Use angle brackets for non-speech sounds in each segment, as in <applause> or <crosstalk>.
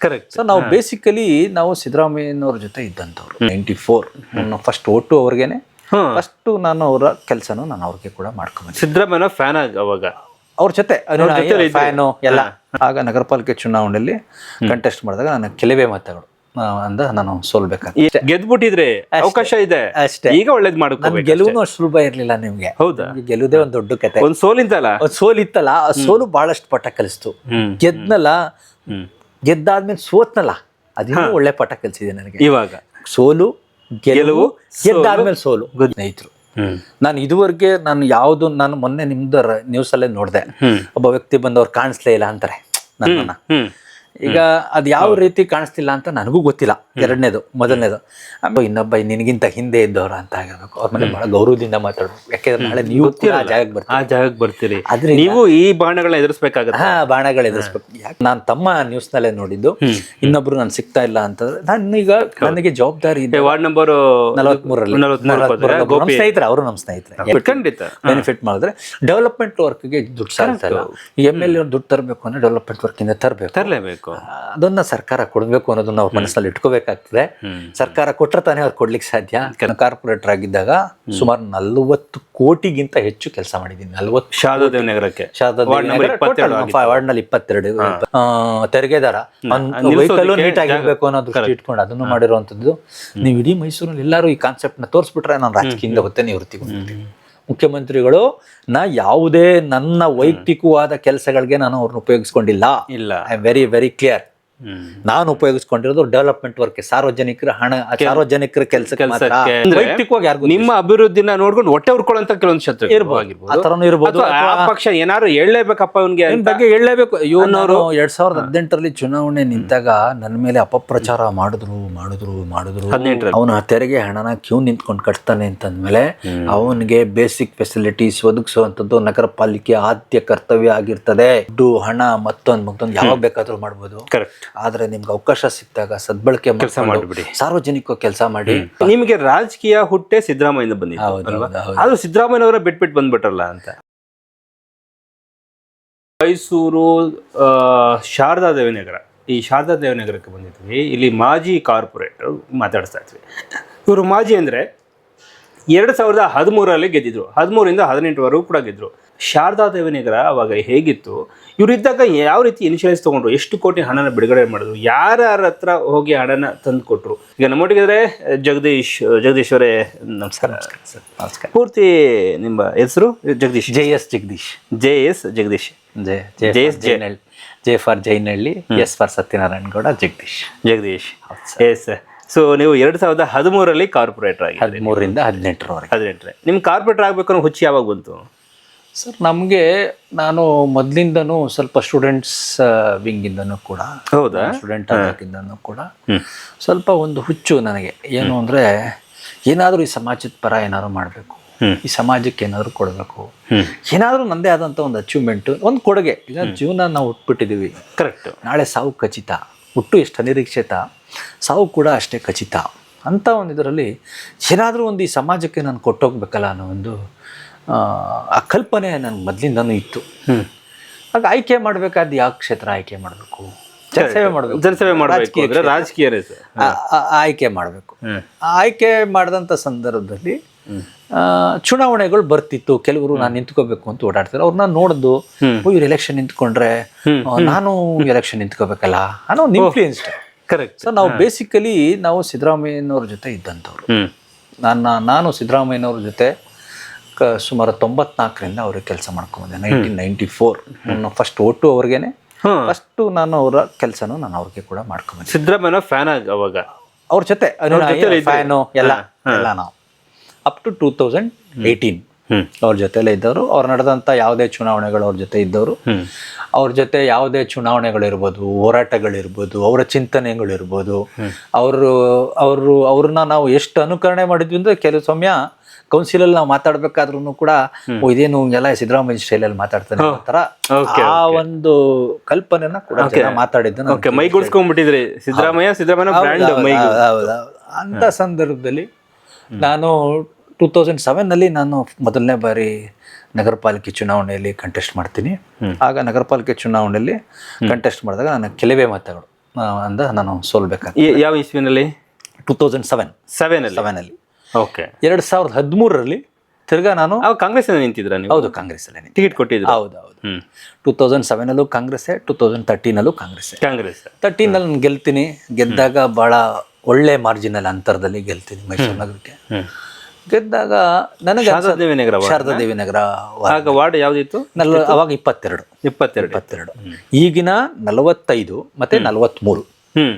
Correct so ನಾವು basically ನಾವು ಸಿದ್ದರಾಮಯ್ಯನವ್ರ ಜೊತೆ ಇದ್ದಂಥವ್ರು ನೈಂಟಿ ಫೋರ್ ನನ್ನ ಫಸ್ಟ್ ಓಟು ಅವ್ರಿಗೇನೆ ಫಸ್ಟ್ ನಾನು ಅವರ ಕೆಲಸನೂ ನಾನು ಅವ್ರಿಗೆ ಕೂಡ ಮಾಡ್ಕೊಂಬಂದೆ ಸಿದ್ದರಾಮಯ್ಯ ಫ್ಯಾನ್ ಆಗ ಅವಾಗ? ಅವ್ರ ಜೊತೆ? ಫ್ಯಾನು ಎಲ್ಲ. ಆಗ ನಗರ ಪಾಲಿಕೆ ಚುನಾವಣೆಯಲ್ಲಿ ಕಂಟೆಸ್ಟ್ ಮಾಡಿದಾಗ ನನ್ನ ಕೆಲವೇ ಮತಗಳು ಅಂದ ನಾನು ಸೋಲ್ಬೇಕಾಗ್ತದೆ. ಗೆದ್ಬಿಟ್ಟಿದ್ರೆ ಅವಕಾಶ ಇದೆ. ಅಷ್ಟೇ. ಈಗ ಒಳ್ಳೇದ್ ನನ್ನ ಗೆಲುವು ಅಷ್ಟು. ಸುಲಭ ಇರ್ಲಿಲ್ಲ ನಿಮ್ಗೆ. ಹೌದಾ? ಗೆಲುವುದೇ ಒಂದು ದೊಡ್ಡ ಕತೆ. ಒಂದ್ ಸೋಲಿಂತಲ್ಲ ಒಂದ್ ಸೋಲಿತ್ತಲ್ಲ ಆ ಸೋಲು ಬಹಳಷ್ಟು ಪಟ್ಟ ಕಲಿಸ್ತು. ಗೆದ್ನಲ್ಲ ಗೆದ್ದಾದ್ಮೇಲೆ ಸೋತ್ನಲ್ಲ ಅದೇನೋ ಒಳ್ಳೆ ಪಾಠ ಕಲಿಸಿದೆ ನನಗೆ. ಇವಾಗ. ಸೋಲು ಗೆಲುವು ಗೆದ್ದಾದ್ಮೇಲೆ ಸೋಲು ಸ್ನೇಹಿತರು. ನಾನು ಇದುವರೆಗೆ ನಾನು ಯಾವುದು ನಾನು ಮೊನ್ನೆ ನಿಮ್ದು ನ್ಯೂಸ್ ಅಲ್ಲೇ ನೋಡಿದೆ. ಒಬ್ಬ ವ್ಯಕ್ತಿ ಬಂದವ್ರು ಕಾಣಿಸ್ಲೇ ಇಲ್ಲ ಅಂತಾರೆ. ನನ್ನನ್ನ. ಹ್ಮ್. ಈಗ ಅದು ಯಾವ ರೀತಿ ಕಾಣಿಸ್ತಿಲ್ಲ ಅಂತ ನನಗೂ ಗೊತ್ತಿಲ್ಲ. ಎರಡನೇದು ಮೊದಲನೇದು. ಇನ್ನೊಬ್ಬ ನಿನಗಿಂತ ಹಿಂದೆ ಇದ್ದವ್ರ ಅಂತ ಆಗಬೇಕು ಅವ್ರ ಮೇಲೆ ಬಹಳ ಗೌರವದಿಂದ ಮಾತಾಡಬೇಕು. ಯಾಕೆಂದ್ರೆ ನಾಳೆ ನೀವು ಆ ಜಾಗಕ್ಕೆ ಬರ್ತೀರಿ. ಆ ಜಾಗಕ್ಕೆ ಬರ್ತೀರಿ. ಆದ್ರೆ ನೀವು ಈ ಬಾಣಗಳನ್ನ ಎದುರಿಸ್ಬೇಕಾಗತ್ತೆ. ಹಾ ಬಾಣಗಳು ಎದುರಿಸ್ಬೇಕು. ಯಾಕೆ ನಾನು ತಮ್ಮ ನ್ಯೂಸ್ ನಲ್ಲೇ ನೋಡಿದ್ದು. ಇನ್ನೊಬ್ರು ನಾನು ಸಿಗ್ತಾ ಇಲ್ಲ ಅಂತಂದ್ರೆ ಈಗ ನನಗೆ ಜವಾಬ್ದಾರಿ ಇದೆ. ವಾರ್ಡ್ ನಂಬರ್ ನಲವತ್ಮೂರಲ್ಲಿ. ನಮ್ಮ ಸ್ನೇಹಿತರೆ ಅವರು ನಮ್ಮ ಸ್ನೇಹಿತರೆ. ಖಂಡಿತ. ಬೆನಿಫಿಟ್ ಮಾಡಿದ್ರೆ ಡೆವಲಪ್ಮೆಂಟ್ ವರ್ಕ್ಗೆ ದುಡ್ಡು ಸಾಲ ಎಂ ಎಲ್ ದುಡ್ಡು ತರಬೇಕು ಅಂದ್ರೆ ಡೆವಲಪ್ಮೆಂಟ್ ವರ್ಕ್ ಇಂದ ತರಬೇಕು. ತರ್ಲೇಬೇಕು. ಅದನ್ನ ಸರ್ಕಾರ ಕೊಡಬೇಕು ಅನ್ನೋದನ್ನ ಅವ್ರ ಮನಸ್ಸಲ್ಲಿ ಇಟ್ಕೋಬೇಕಾಗ್ತದೆ. ಸರ್ಕಾರ ಕೊಟ್ಟರೆ ತಾನೇ ಅವ್ರು ಕೊಡ್ಲಿಕ್ಕೆ ಸಾಧ್ಯ. ಕಾರ್ಪೊರೇಟರ್ ಆಗಿದ್ದಾಗ ಸುಮಾರು ನಲ್ವತ್ತು ಕೋಟಿಗಿಂತ ಹೆಚ್ಚು ಕೆಲಸ ಮಾಡಿದ್ದೀನಿ. ನಲ್ವತ್ತು ಶಾರದೇವ್ ನಗರಕ್ಕೆ ವಾರ್ಡ್ ನಂಬರ್ ಇಪ್ಪತ್ತೆರಡು ವಾರ್ಡ್ನಲ್ಲಿ ಇಪ್ಪತ್ತೆರಡು. ಆ, ತೆರಿಗೆದಾರ. ವೆಹಿಕಲ್ ನೀಟ್ ಆಗಿರ್ಬೇಕು ಅನ್ನೋದು ಇಟ್ಕೊಂಡು ಅದನ್ನು ಮಾಡಿರುವಂತದ್ದು ನೀವು ಇಡೀ ಮೈಸೂರಲ್ಲಿ ಎಲ್ಲರೂ ಈ ಕಾನ್ಸೆಪ್ಟ್ನ ತೋರಿಸ್ಬಿಟ್ರೆ ನಾನು ರಾಜಕೀಯದಿಂದ ಹೊತ್ತೆ ನಿವೃತ್ತಿ ಮುಖ್ಯಮಂತ್ರಿಗಳು ನಾ ಯಾವುದೇ ನನ್ನ ವೈಯಕ್ತಿಕವಾದ ಕೆಲಸಗಳಿಗೆ ನಾನು ಅವ್ರನ್ನ ಉಪಯೋಗಿಸ್ಕೊಂಡಿಲ್ಲ. ಇಲ್ಲ. I am very very clear ನಾನು ಉಪಯೋಗಿಸ್ಕೊಂಡಿರೋದು ಡೆವಲಪ್ಮೆಂಟ್ ವರ್ಕ್ ಸಾರ್ವಜನಿಕರ ಹಣ ಸಾರ್ವಜನಿಕರ ಕೆಲಸ ವೈಯಕ್ತಿಕವಾಗಿ ಯಾರಿಗೂ ನಿಮ್ಮ ಅಭಿವೃದ್ಧಿನ ನೋಡ್ಕೊಂಡು ಹೊಟ್ಟೆ ಉರ್ಕೊಳ್ಳೋಂತ ಕೆಲವೊಂದು ಶತ್ರು ಇರಬಹುದು ಆ ಥರನೂ. ಆ ಪಕ್ಷ ಏನಾದ್ರು ಹೇಳಲೇಬೇಕಪ್ಪ ಅವನ್ಗೆ ಬಗ್ಗೆ ಹೇಳಲೇಬೇಕು. ಇವನವರು ಎರಡ್ ಸಾವಿರದ ಹದಿನೆಂಟರಲ್ಲಿ ಚುನಾವಣೆ ನಿಂತಾಗ ನನ್ನ ಮೇಲೆ ಅಪಪ್ರಚಾರ ಮಾಡಿದ್ರು ಮಾಡಿದ್ರು ಮಾಡಿದ್ರು. ಅವನ ತೆರಿಗೆ ಹಣನ ಕ್ಯೂ ನಿಂತ್ಕೊಂಡು ಕಟ್ತಾನೆ ಅಂತಂದ್ಮೇಲೆ ಅವನಿಗೆ ಬೇಸಿಕ್ ಫೆಸಿಲಿಟೀಸ್ ಒದಗಿಸುವಂಥದ್ದು ನಗರ ಪಾಲಿಕೆ ಆದ್ಯ ಕರ್ತವ್ಯ ಆಗಿರ್ತದೆ. ದುಡ್ಡು ಹಣ ಮತ್ತೊಂದು ಮತ್ತೊಂದು ಯಾವಾಗ ಬೇಕಾದ್ರೂ ಮಾಡ್ಬೋದು. ಕರೆಕ್ಟ್ ಆದ್ರೆ ನಿಮ್ಗೆ ಅವಕಾಶ ಸಿಕ್ಕಾಗ ಸದ್ಬಳಕೆ ಕೆಲಸ ಮಾಡ್ಕೊಂಡು ಮಾಡ್ಬಿಡಿ. ಸಾರ್ವಜನಿಕ ಕೆಲಸ ಮಾಡಿ ನಿಮಗೆ ರಾಜಕೀಯ ಹುಟ್ಟೆ ಸಿದ್ದರಾಮಯ್ಯ ಹೌದು. ಆದ್ರೂ ಸಿದ್ದರಾಮಯ್ಯನವರ ಬಿಟ್ಬಿಟ್ಟು ಬಂದ್ಬಿಟ್ರಲ್ಲ ಅಂತ. ಮೈಸೂರು ಆ, ಶಾರದಾ ದೇವನಗರ. ಈ ಶಾರದಾ ದೇವನಗರಕ್ಕೆ ಬಂದಿದ್ವಿ. ಇಲ್ಲಿ ಮಾಜಿ ಕಾರ್ಪೊರೇಟರ್ ಮಾತಾಡಿಸ್ತಾ ಇದ್ವಿ. ಇವರು ಮಾಜಿ ಅಂದ್ರೆ ಎರಡು ಸಾವಿರದ ಹದಿಮೂರಲ್ಲಿ ಗೆದ್ದಿದ್ರು. ಹದಿಮೂರಿಂದ ಹದಿನೆಂಟುವರೆಗೂ ಕೂಡ ಗೆದ್ರು. ಶಾರದಾ ದೇವಿನಗರ ಅವಾಗ ಹೇಗಿತ್ತು? ಇವರಿದ್ದಾಗ ಯಾವ ರೀತಿ ಇನಿಷಿಯಲ್ಸ್ ತೊಗೊಂಡ್ರು? ಎಷ್ಟು ಕೋಟಿ ಹಣನ ಬಿಡುಗಡೆ ಮಾಡಿದ್ರು? ಯಾರ್ಯಾರ ಹತ್ರ ಹೋಗಿ ಹಣನ ತಂದು ಕೊಟ್ಟರು ಈಗ ನಮ್ಮೊಟ್ಟಿಗಿದ್ರೆ ಜಗದೀಶ್ ಜಗದೀಶ್ವರೇ ನಮಸ್ಕಾರ. ನಮಸ್ಕಾರ ಪೂರ್ತಿ ನಿಮ್ಮ ಹೆಸರು? Jagadish. J S Jagadish. J S Jagadish. J J J for Jainahalli J. For Jainahalli S for Satyanarayana Gowda Jagadish. Jagadish. S so ನೀವು ಎರಡು ಸಾವಿರದ ಹದಿಮೂರರಲ್ಲಿ ಕಾರ್ಪೊರೇಟರ್ ಆಗಿ ಹದಿಮೂರರಿಂದ ಹದಿನೆಂಟರವರೆಗೆ. ಹದಿನೆಂಟರೆ ನಿಮ್ಮ ಕಾರ್ಪೊರೇಟರ್ ಆಗಬೇಕು ಅನ್ನೋ ಹುಚ್ಚಿ ಯಾವಾಗ ಬಂತು? ಸರ್ ನಮಗೆ ನಾನು ಮೊದಲಿಂದನೂ ಸ್ವಲ್ಪ ಸ್ಟೂಡೆಂಟ್ಸ್ ವಿಂಗಿಂದನೂ ಕೂಡ ಹೌದಾ? ಸ್ಟೂಡೆಂಟ್ ಆಗಿಂದನೂ ಕೂಡ ಸ್ವಲ್ಪ ಒಂದು ಹುಚ್ಚು ನನಗೆ. ಏನು ಅಂದರೆ ಏನಾದರೂ ಈ ಸಮಾಜದ ಪರ ಏನಾದರೂ ಮಾಡಬೇಕು. ಈ ಸಮಾಜಕ್ಕೆ ಏನಾದರೂ ಕೊಡಬೇಕು. ಏನಾದರೂ ನನ್ನದೇ ಆದಂಥ ಒಂದು ಅಚೀವ್ಮೆಂಟು ಒಂದು ಕೊಡುಗೆ. ಈಗ ಜೀವನ ನಾವು ಹುಟ್ಬಿಟ್ಟಿದ್ದೀವಿ ಕರೆಕ್ಟ್ ನಾಳೆ ಸಾವು ಖಚಿತ. ಹುಟ್ಟು ಎಷ್ಟು ಅನಿರೀಕ್ಷಿತ. ಸಾವು ಕೂಡ ಅಷ್ಟೇ ಖಚಿತ. ಅಂಥ ಒಂದು ಇದರಲ್ಲಿ ಏನಾದರೂ ಒಂದು ಈ ಸಮಾಜಕ್ಕೆ ನಾನು ಕೊಟ್ಟೋಗ್ಬೇಕಲ್ಲ ಅನ್ನೋ ಒಂದು ಆ, ಕಲ್ಪನೆ ನನಗೆ ಮೊದಲಿಂದನೂ ಇತ್ತು. ಹ್ಮ್. ಆಗ ಆಯ್ಕೆ ಮಾಡಬೇಕಾದ ಯಾವ ಕ್ಷೇತ್ರ ಆಯ್ಕೆ ಮಾಡಬೇಕು? ಜನಸೇವೆ ಮಾಡಬೇಕು. ಜನಸೇವೆ ಮಾಡಬೇಕು ರಾಜಕೀಯ ಆಯ್ಕೆ ಮಾಡಬೇಕು. ಆಯ್ಕೆ ಮಾಡಿದಂಥ ಸಂದರ್ಭದಲ್ಲಿ ಚುನಾವಣೆಗಳು ಬರ್ತಿತ್ತು. ಕೆಲವರು ನಾನು ನಿಂತ್ಕೋಬೇಕು ಅಂತ ಓಡಾಡ್ತಾರೆ. ಅವ್ರನ್ನ ನೋಡ್ದು ಇವ್ರು ಎಲೆಕ್ಷನ್ ನಿಂತ್ಕೊಂಡ್ರೆ ನಾನು ಎಲೆಕ್ಷನ್ ನಿಂತ್ಕೋಬೇಕಲ್ಲ? ಅನ್ನೋ ಇನ್ಫ್ಲೂಯೆನ್ಸ್ ಕರೆಕ್ಟ್ ಸೊ ನಾವು ಬೇಸಿಕಲಿ ನಾವು ಸಿದ್ದರಾಮಯ್ಯನವ್ರ ಜೊತೆ ಇದ್ದಂಥವ್ರು. ಹ್ಮ್. ನಾನು ನಾನು ಸಿದ್ದರಾಮಯ್ಯನವ್ರ ಜೊತೆ ಕ ಸುಮಾರು ತೊಂಬತ್ನಾಲ್ಕರಿಂದ ಅವರು ಕೆಲಸ ಮಾಡ್ಕೊಂಡೆ ನೈನ್ಟೀನ್ ನೈಂಟಿ ಫೋರ್. ನನ್ನ ಫಸ್ಟ್ ಓಟು ಅವ್ರಿಗೇನೆ. ಫಸ್ಟು ನಾನು ಅವರ ಕೆಲಸನೂ ನಾನು ಅವ್ರಿಗೆ ಕೂಡ ಮಾಡ್ಕೊಂಬಂದೆ ಸಿದ್ದರಾಮಯ್ಯ ಫ್ಯಾನ್ ಆಗ ಅವಾಗ? ಅವ್ರ ಜೊತೆ? ಫ್ಯಾನು ಎಲ್ಲ ಎಲ್ಲ ನಾವು. Up to two thousand eighteen ಅವ್ರ ಜೊತೆಲೇ ಇದ್ದವರು. ಅವ್ರು ನಡೆದಂಥ ಯಾವುದೇ ಚುನಾವಣೆಗಳು ಅವ್ರ ಜೊತೆ ಇದ್ದವರು. ಅವ್ರ ಜೊತೆ ಯಾವುದೇ ಚುನಾವಣೆಗಳಿರ್ಬೋದು ಹೋರಾಟಗಳಿರ್ಬೋದು ಅವರ ಚಿಂತನೆಗಳಿರ್ಬೋದು. ಅವರು ಅವರು ಅವ್ರನ್ನ ನಾವು ಎಷ್ಟು ಅನುಕರಣೆ ಮಾಡಿದ್ವಿ ಅಂದ್ರೆ ಕೆಲವು ಸಮಯ ಕೌನ್ಸಿಲಲ್ಲಿ ನಾವು ಮಾತಾಡ್ಬೇಕಾದ್ರೂ ಕೂಡ ಇದೇನು ಎಲ್ಲ ಸಿದ್ದರಾಮಯ್ಯ ಶೈಲಿಯಲ್ಲಿ ಮಾತಾಡ್ತಾನೆ ತರ ಆ ಒಂದು ಕಲ್ಪನೆನ ಕೂಡ ಮಾತಾಡಿದ್ದು ಮೈಗೂಡ್ಸ್ಕೊಂಡ್ಬಿಟ್ಟಿದ್ರಿ ಸಿದ್ದರಾಮಯ್ಯ ಸಿದ್ದರಾಮಯ್ಯ. ಅಂತ ಸಂದರ್ಭದಲ್ಲಿ ನಾನು ಟೂ ತೌಸಂಡ್ ಸೆವೆನ್ನಲ್ಲಿ ನಾನು ಮೊದಲನೇ ಬಾರಿ ನಗರ ಪಾಲಿಕೆ ಚುನಾವಣೆಯಲ್ಲಿ ಕಂಟೆಸ್ಟ್ ಮಾಡ್ತೀನಿ. ಆಗ ನಗರ ಪಾಲಿಕೆ ಚುನಾವಣೆಯಲ್ಲಿ ಕಂಟೆಸ್ಟ್ ಮಾಡಿದಾಗ ನಾನು ಕೆಲವೇ ಮತಗಳು ಅಂದ ನಾನು ಸೋಲ್ಬೇಕಾಗ್ತದೆ. ಯಾವ ಇಸ್ವಿನಲ್ಲಿ? Two thousand seven. ಸೆವೆನ್ ಅಲ್ಲಿ. ಸೆವೆನಲ್ಲಿ ಓಕೆ ಎರಡು ಸಾವಿರದ ಹದಿಮೂರರಲ್ಲಿ ತಿರ್ಗಾ ನಾನು ಕಾಂಗ್ರೆಸ್ ನಿಂತಿದ್ರ ನೀವು? ಹೌದು ಕಾಂಗ್ರೆಸ್ಸಲ್ಲೇ ಟಿಕೆಟ್ ಕೊಟ್ಟಿದ್ರು? ಹೌದು ಹೌದು. ಟೂ ತೌಸಂಡ್ ಸೆವೆನಲ್ಲೂ ಕಾಂಗ್ರೆಸ್ ಟೂ ತೌಸಂಡ್ ತರ್ಟೀನಲ್ಲೂ ಕಾಂಗ್ರೆಸ್. ಕಾಂಗ್ರೆಸ್ ತರ್ಟೀನಲ್ಲಿ ನಾನು ಗೆಲ್ತೀನಿ. ಗೆದ್ದಾಗ ಬಹಳ ಒಳ್ಳೆ ಮಾರ್ಜಿನ್ ಅಲ್ಲಿ ಅಂತರದಲ್ಲಿ ಗೆಲ್ತೀನಿ ಮೈಸೂರು ನಗರಕ್ಕೆ. ಗೆದ್ದಾಗ ನನಗೆ ಶಾರದಾ ದೇವಿ ನಗರ ವಾರ್ಡ್. ಶಾರದಾ ದೇವಿ ನಗರ ಆಗ ವಾರ್ಡ್. ಯಾವ್ದಿತ್ತು? ನಲ್ ಅವಾಗ ಇಪ್ಪತ್ತೆರಡು. ಇಪ್ಪತ್ತೆರಡು. ಇಪ್ಪತ್ತೆರಡು. ಈಗಿನ ನಲವತ್ತೈದು ಮತ್ತೆ ನಲವತ್ಮೂರು. ಹ್ಮ್.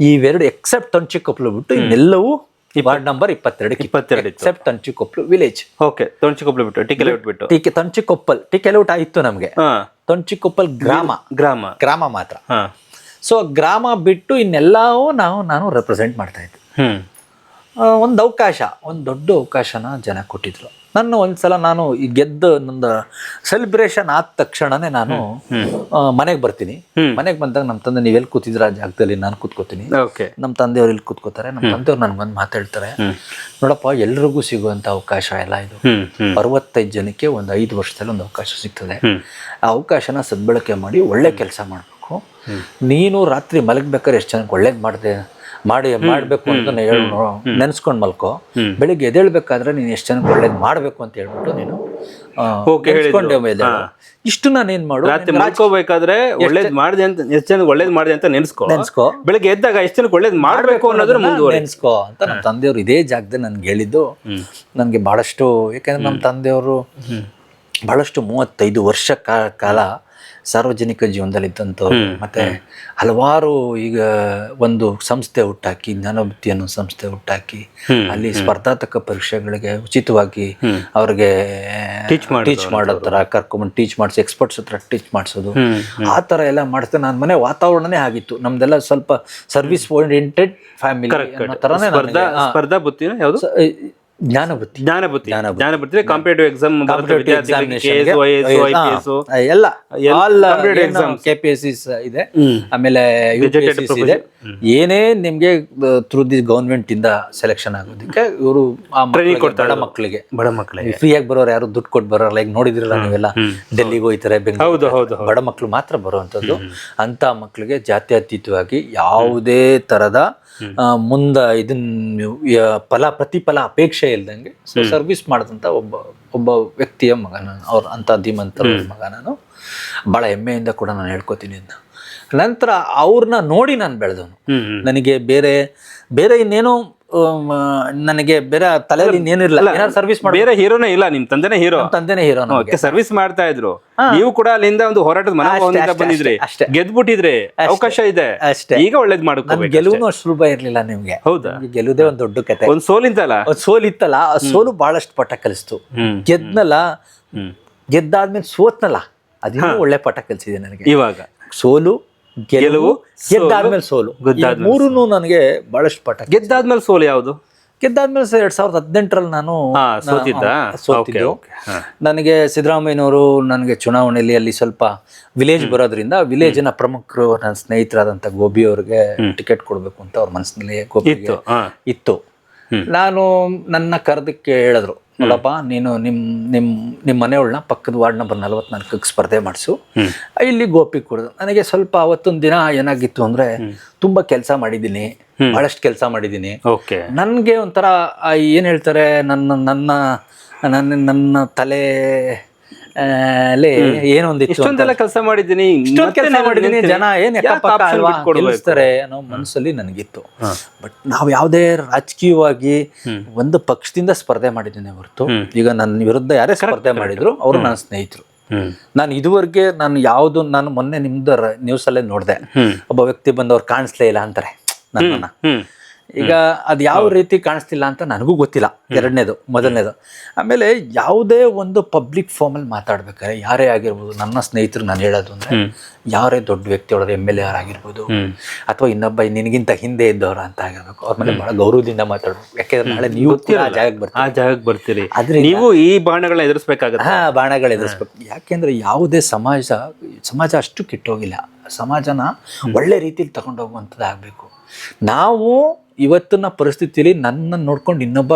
ಇವೆರಡು ಎಕ್ಸೆಪ್ಟ್ ತಂಚಿಕೊಪ್ಲು ಬಿಟ್ಟು ಇನ್ನೆಲ್ಲವೂ ವಾರ್ಡ್ ನಂಬರ್ ಇಪ್ಪತ್ತೆರಡು ಇಪ್ಪತ್ತೆರಡು except Tanchikoppalu village okay Tonchikoppalu ಬಿಟ್ಟು ಟಿಕೆಟ್ ಬಿಟ್ಟು. ಟೀಕೆ ತಂಚಿಕೊಪ್ಪಲ್ ಟಿಕೆಲೌಟ್ ಆಯಿತು ನಮಗೆ. ತಂಚಿಕೊಪ್ಪಲ್ ಗ್ರಾಮ. ಗ್ರಾಮ. ಗ್ರಾಮ ಮಾತ್ರ. ಹಾ. ಸೊ ಗ್ರಾಮ ಬಿಟ್ಟು ಇನ್ನೆಲ್ಲವೂ ನಾವು ನಾನು ರೆಪ್ರೆಸೆಂಟ್ ಮಾಡ್ತಾ ಇದ್ದೆ. ಹ್ಮ್. ಒಂದು ಅವಕಾಶ ಒಂದು ದೊಡ್ಡ ಅವಕಾಶನ ಜನ ಕೊಟ್ಟಿದ್ರು. ನನ್ನ ಒಂದ್ಸಲ ನಾನು ಈ ಗೆದ್ದ ನಂದ ಸೆಲೆಬ್ರೇಷನ್ ಆದ ತಕ್ಷಣನೇ ನಾನು ಮನೆಗೆ ಬರ್ತೀನಿ. ಮನೆಗೆ ಬಂದಾಗ ನಮ್ಮ ತಂದೆ ನೀವೆಲ್ಲಿ ಕೂತಿದ್ರ ಆ ಜಾಗದಲ್ಲಿ ನಾನು ಕೂತ್ಕೋತೀನಿ. ಓಕೆ. ನಮ್ಮ ತಂದೆಯವ್ರು ಇಲ್ಲಿ ಕೂತ್ಕೋತಾರೆ ನಮ್ಮ ತಂದೆಯವ್ರು ನನ್ಗೆ ಬಂದು ಮಾತಾಡ್ತಾರೆ ನೋಡಪ್ಪ ಎಲ್ರಿಗೂ ಸಿಗುವಂತ ಅವಕಾಶ ಎಲ್ಲ ಇದು. ಅರವತ್ತೈದು ಜನಕ್ಕೆ ಒಂದು ಐದು ವರ್ಷದಲ್ಲಿ ಒಂದು ಅವಕಾಶ ಸಿಗ್ತದೆ. ಆ ಅವಕಾಶನ ಸದ್ಬಳಕೆ ಮಾಡಿ ಒಳ್ಳೆ ಕೆಲಸ ಮಾಡಬೇಕು. ನೀನು ರಾತ್ರಿ ಮಲಗಬೇಕಾದ್ರೆ ಎಷ್ಟು ಜನಕ್ಕೆ ಒಳ್ಳೇದು ಮಾಡಿದೆ? ಮಾಡಿ ಮಾಡಬೇಕು ಅಂತ ಹೇಳಿ ನೆನೆಸ್ಕೊಂಡು ಮಲ್ಕೋ. ಬೆಳಿಗ್ಗೆ ಎದ್ದೇಳ್ಬೇಕಾದ್ರೆ ನೀನು ಎಷ್ಟು ಜನಕ್ಕೆ ಒಳ್ಳೇದು ಮಾಡಬೇಕು ಅಂತ ಹೇಳ್ಬಿಟ್ಟು ನೀನು ಇಷ್ಟು ನಾನು ಏನ್ ಮಾಡು ರಾತ್ರಿ ಮಲ್ಕೋಬೇಕಾದ್ರೆ ಒಳ್ಳೇದ್ ಮಾಡಿದೆ ಅಂತ ಎಷ್ಟು ಜನ ಒಳ್ಳೇದ್ ಮಾಡಿದೆ ಅಂತ ನೆನ್ಸ್ಕೊ. ನೆನ್ಸ್ಕೊ. ಬೆಳಿಗ್ಗೆ ಎದ್ದಾಗ ಎಷ್ಟು ಜನಕ್ಕೆ ಒಳ್ಳೇದ್ ಮಾಡ್ಬೇಕು ಅನ್ನೋದ್ರ ಮುಂದೆ ನೆನ್ಸ್ಕೋ ಅಂತ ನಮ್ಮ ತಂದೆಯವರು ಇದೇ ಜಾಗದಲ್ಲಿ ನನ್ಗೆ ಹೇಳಿದ್ದು. ನನಗೆ ಬಹಳಷ್ಟು ಯಾಕಂದ್ರೆ ನಮ್ಮ ತಂದೆಯವರು ಬಹಳಷ್ಟು ಮೂವತ್ತೈದು ವರ್ಷ ಕಾಲ ಸಾರ್ವಜನಿಕ ಜೀವನದಲ್ಲಿ ಇದ್ದಂಥವ್ರು ಮತ್ತೆ ಹಲವಾರು ಈಗ ಒಂದು ಸಂಸ್ಥೆ ಹುಟ್ಟಾಕಿ ಜ್ಞಾನಭಕ್ತಿ ಅನ್ನೋ ಸಂಸ್ಥೆ ಹುಟ್ಟಾಕಿ ಅಲ್ಲಿ ಸ್ಪರ್ಧಾತ್ಮಕ ಪರೀಕ್ಷೆಗಳಿಗೆ ಉಚಿತವಾಗಿ ಅವ್ರಿಗೆ ಟೀಚ್ ಮಾಡೋ ಥರ ಕರ್ಕೊಂಬಂದು ಟೀಚ್ ಮಾಡಿಸಿ ಎಕ್ಸ್ಪರ್ಟ್ಸ್ ಹತ್ರ ಟೀಚ್ ಮಾಡಿಸೋದು. ಆ ಥರ ಎಲ್ಲ ಮಾಡಿಸ್ದೆ ನನ್ನ ಮನೆ ವಾತಾವರಣನೇ ಆಗಿತ್ತು. ನಮ್ದೆಲ್ಲ ಸ್ವಲ್ಪ ಸರ್ವಿಸ್ ಓರಿಯೆಂಟೆಡ್ ಫ್ಯಾಮಿಲಿ ಅನ್ನೋ ಥರನೇ ಸ್ಪರ್ಧಾ ಸ್ಪರ್ಧಾ ಬುತ್ತಿನ ಯಾವುದು? ಜ್ಞಾನ ಬುತ್ತಿ ಜ್ಞಾನ ಬುತ್ತಿ ಜ್ಞಾನ ಬುತ್ತಿ ಕಾಂಪಿಟೇಟಿವ್ ಎಕ್ಸಾಮ್ ಎಲ್ಲ ಎಲ್ಲ competitive exams. K P S ಇದೆ. ಆಮೇಲೆ ಯು ಪಿ ಎಸ್ ಇದೆ. ಏನೇ ನಿಮ್ಗೆ ಥ್ರೂ ದಿ ಗೌರ್ಮೆಂಟ್ ಇಂದ ಸೆಲೆಕ್ಷನ್ ಆಗೋದಕ್ಕೆ ಇವರು ಬಡ ಮಕ್ಕಳಿಗೆ. ಬಡ ಮಕ್ಕಳಿಗೆ. ಫ್ರೀಯಾಗಿ ಬರೋರು ಯಾರು ದುಡ್ಡು ಕೊಟ್ಟು ಬರೋಲ್ಲ ಈಗ ನೋಡಿದಿರಲ್ಲ ನೀವೆಲ್ಲ ಡೆಲ್ಲಿಗೆ ಹೋಯ್ತಾರೆ ಬೆಂಗಳೂರು ಹೌದು ಬಡ ಮಕ್ಕಳು ಮಾತ್ರ ಬರುವಂಥದ್ದು. ಅಂತ ಮಕ್ಕಳಿಗೆ ಜಾತ್ಯತೀತವಾಗಿ ಯಾವುದೇ ತರದ ಆ, ಮುಂದ ಇದನ್ ಫಲ ಪ್ರತಿಫಲ ಅಪೇಕ್ಷೆ ಇಲ್ದಂಗೆ ಸೊ ಸರ್ವಿಸ್ ಮಾಡಿದಂತ ಒಬ್ಬ ಒಬ್ಬ ವ್ಯಕ್ತಿಯ ಮಗ ನಾನು ಅವ್ರ ಅಂತ ಧೀಮಂತರ ಮಗ ನಾನು. ಬಹಳ ಹೆಮ್ಮೆಯಿಂದ ಕೂಡ ನಾನು ಹೇಳ್ಕೊತೀನಿ ಅಂತ. ನಂತರ ಅವ್ರನ್ನ ನೋಡಿ ನಾನು ಬೆಳೆದವನು. ನನಗೆ ಬೇರೆ ಬೇರೆ ಇನ್ನೇನೋ ನನಗೆ ಬೇರೆ ತಲೆಯಲ್ಲಿ ಇನ್ನೇನಿರಲ್ಲ ಏನಾದ್ರು ಸರ್ವಿಸ್ ಮಾಡಿ ಬೇರೆ ಹೀರೋನೇ ಇಲ್ಲ ನಿಮ್ ತಂದೆನೇ ಹೀರೋ. ತಂದೆನೇ ಹೀರೋ ಸರ್ವಿಸ್ ಮಾಡ್ತಾ ಇದ್ರು. ನೀವು ಕೂಡ ಅಲ್ಲಿಂದ ಒಂದು ಹೋರಾಟದ ಮನೋಭಾವದಿಂದ ಬಂದಿದ್ರಿ. ಅಷ್ಟೇ. ಗೆದ್ಬಿಟ್ಟಿದ್ರಿ. ಅವಕಾಶ ಇದೆ. ಅಷ್ಟೇ. ಈಗ ಒಳ್ಳೇದ್ ಮಾಡ್ಕೋಬೇಕು ಗೆಲುವು ಅಷ್ಟು. ಸುಲಭ ಇರ್ಲಿಲ್ಲ ನಿಮ್ಗೆ. ಹೌದಾ? ಗೆಲುವುದೇ ಒಂದು ದೊಡ್ಡ ಕತೆ. ಒಂದ್ ಸೋಲಿಂತಲ್ಲ ಇತ್ತಲ್ಲ? ಸೋಲಿತ್ತಲ್ಲ ಆ ಸೋಲು ಬಹಳಷ್ಟು ಪಟ ಕಲಿಸ್ತು. ಗೆದ್ನಲ್ಲ ಗೆದ್ದಾದ್ಮೇಲೆ ಸೋತ್ನಲ್ಲ. ಅದಿನ್ನೂ ಒಳ್ಳೆ ಪಟ ಕಲಿಸಿದೆ ನನಗೆ. ಇವಾಗ? ಸೋಲು ಗೆಲುವು ಗೆದ್ದಾದ್ಮೇಲೆ ಸೋಲು. ಮೂರೂ ನನಗೆ ಬಹಳಷ್ಟು ಪಟ. ಗೆದ್ದಾದ್ಮೇಲೆ ಸೋಲು ಯಾವುದು? ಗೆದ್ದಾದ್ಮೇಲೆ ಎರಡ್ ಸಾವಿರದ ಹದಿನೆಂಟರಲ್ಲಿ ನಾನು ಸೋತಿದ್ದ? ನನಗೆ ಸಿದ್ದರಾಮಯ್ಯನವರು ನನಗೆ ಚುನಾವಣೆಯಲ್ಲಿ ಅಲ್ಲಿ ಸ್ವಲ್ಪ ವಿಲೇಜ್ ಬರೋದ್ರಿಂದ ವಿಲೇಜಿನ ಪ್ರಮುಖರು ನನ್ನ ಸ್ನೇಹಿತರಾದಂಥ ಗೋಬಿ ಅವ್ರಿಗೆ ಟಿಕೆಟ್ ಕೊಡಬೇಕು ಅಂತ ಅವ್ರ ಮನಸ್ಸಿನಲ್ಲಿ ಗೋಬಿ ಇತ್ತು ನಾನು ನನ್ನ ಕರೆದಕ್ಕೆ ಹೇಳಿದ್ರು. ನೋಡಪ್ಪ ನೀನು ನಿಮ್ಮ ನಿಮ್ಮ ನಿಮ್ಮ ಮನೆಯೊಳನ ಪಕ್ಕದ ವಾರ್ಡ್ ನಂಬರ್ ನಲವತ್ನಾಲ್ಕಕ್ಕೆ ಸ್ಪರ್ಧೆ ಮಾಡಿಸು. ಇಲ್ಲಿ ಗೋಪಿ ಕೊಡೋದು. ನನಗೆ ಸ್ವಲ್ಪ ಅವತ್ತೊಂದು ದಿನ ಏನಾಗಿತ್ತು ಅಂದರೆ ತುಂಬ ಕೆಲಸ ಮಾಡಿದ್ದೀನಿ. ಭಾಳಷ್ಟು ಕೆಲಸ ಮಾಡಿದ್ದೀನಿ. ಓಕೆ. ನನಗೆ ಒಂಥರ ಏನು ಹೇಳ್ತಾರೆ ನನ್ನ ನನ್ನ ನನ್ನ ನನ್ನ ತಲೆ ಅಲ್ಲಿ ಏನೊಂದಿತ್ತು ಇಷ್ಟೊಂದೆಲ್ಲ ಕೆಲಸ ಮಾಡಿದ್ದೀನಿ. ಇಷ್ಟೊಂದು ಕೆಲಸ ಮಾಡಿದ್ದೀನಿ. ಜನ ಏನ್? ಗೆಲ್ಲಿಸ್ತಾರೆ ಅನ್ನೋ ಮನಸ್ಸಲ್ಲಿ ನನಗಿತ್ತು. ಬಟ್ ನಾವು ಯಾವುದೇ ರಾಜಕೀಯವಾಗಿ ಒಂದು ಪಕ್ಷದಿಂದ ಸ್ಪರ್ಧೆ ಮಾಡಿದ್ದೀನಿ ಹೊರತು ಈಗ ನನ್ನ ವಿರುದ್ಧ ಯಾರೇ ಸ್ಪರ್ಧೆ ಮಾಡಿದ್ರು ಅವರು ನನ್ನ ಸ್ನೇಹಿತರು. ನಾನು ಇದುವರೆಗೆ ನಾನು ಯಾವುದು ನಾನು ಮೊನ್ನೆ ನಿಮ್ದು ನ್ಯೂಸ್ ಅಲ್ಲೇ ನೋಡಿದೆ. ಒಬ್ಬ ವ್ಯಕ್ತಿ ಬಂದು ಅವ್ರು ಕಾಣಿಸ್ಲೇ ಇಲ್ಲ ಅಂತಾರೆ. ನನ್ನನ್ನ. ಈಗ ಅದು ಯಾವ ರೀತಿ ಕಾಣಿಸ್ತಿಲ್ಲ ಅಂತ ನನಗೂ ಗೊತ್ತಿಲ್ಲ. ಎರಡನೇದು ಮೊದಲನೇದು. ಆಮೇಲೆ ಯಾವುದೇ ಒಂದು ಪಬ್ಲಿಕ್ ಫಾರ್ಮಲ್ಲಿ ಮಾತಾಡ್ಬೇಕಾದ್ರೆ ಯಾರೇ ಆಗಿರ್ಬೋದು ನನ್ನ ಸ್ನೇಹಿತರು ನಾನು ಹೇಳೋದು ಅಂದರೆ ಯಾರೇ ದೊಡ್ಡ ವ್ಯಕ್ತಿ ಒಳಗೆ ಎಂ ಎಲ್ ಎ ಆಗಿರ್ಬೋದು ಅಥವಾ ಇನ್ನೊಬ್ಬ ನಿನಗಿಂತ ಹಿಂದೆ ಇದ್ದವ್ರ ಅಂತ ಆಗಿರ್ಬೇಕು. ಅವ್ರ ಮೇಲೆ ಭಾಳ ಗೌರವದಿಂದ ಮಾತಾಡ್ಬೇಕು. ಯಾಕೆಂದ್ರೆ ನಾಳೆ ನೀವು ಆ ಜಾಗಕ್ಕೆ ಬರ್ತೀರಿ. ಆ ಜಾಗಕ್ಕೆ ಬರ್ತೀರಿ. ಆದ್ರೆ ನೀವು ಈ ಬಾಣಗಳನ್ನ ಎದುರಿಸ್ಬೇಕಾಗುತ್ತೆ. ಹಾ ಬಾಣಗಳು ಎದುರಿಸ್ಬೇಕು. ಯಾಕೆಂದ್ರೆ ಯಾವುದೇ ಸಮಾಜ ಸಮಾಜ ಅಷ್ಟು ಕೆಟ್ಟೋಗಿಲ್ಲ. ಸಮಾಜನ ಒಳ್ಳೆ ರೀತಿಲಿ ತಗೊಂಡೋಗುವಂಥದ್ದು ಆಗಬೇಕು ನಾವು ಇವತ್ತಿನ ಪರಿಸ್ಥಿತಿಯಲ್ಲಿ ನನ್ನನ್ನು ನೋಡ್ಕೊಂಡು ಇನ್ನೊಬ್ಬ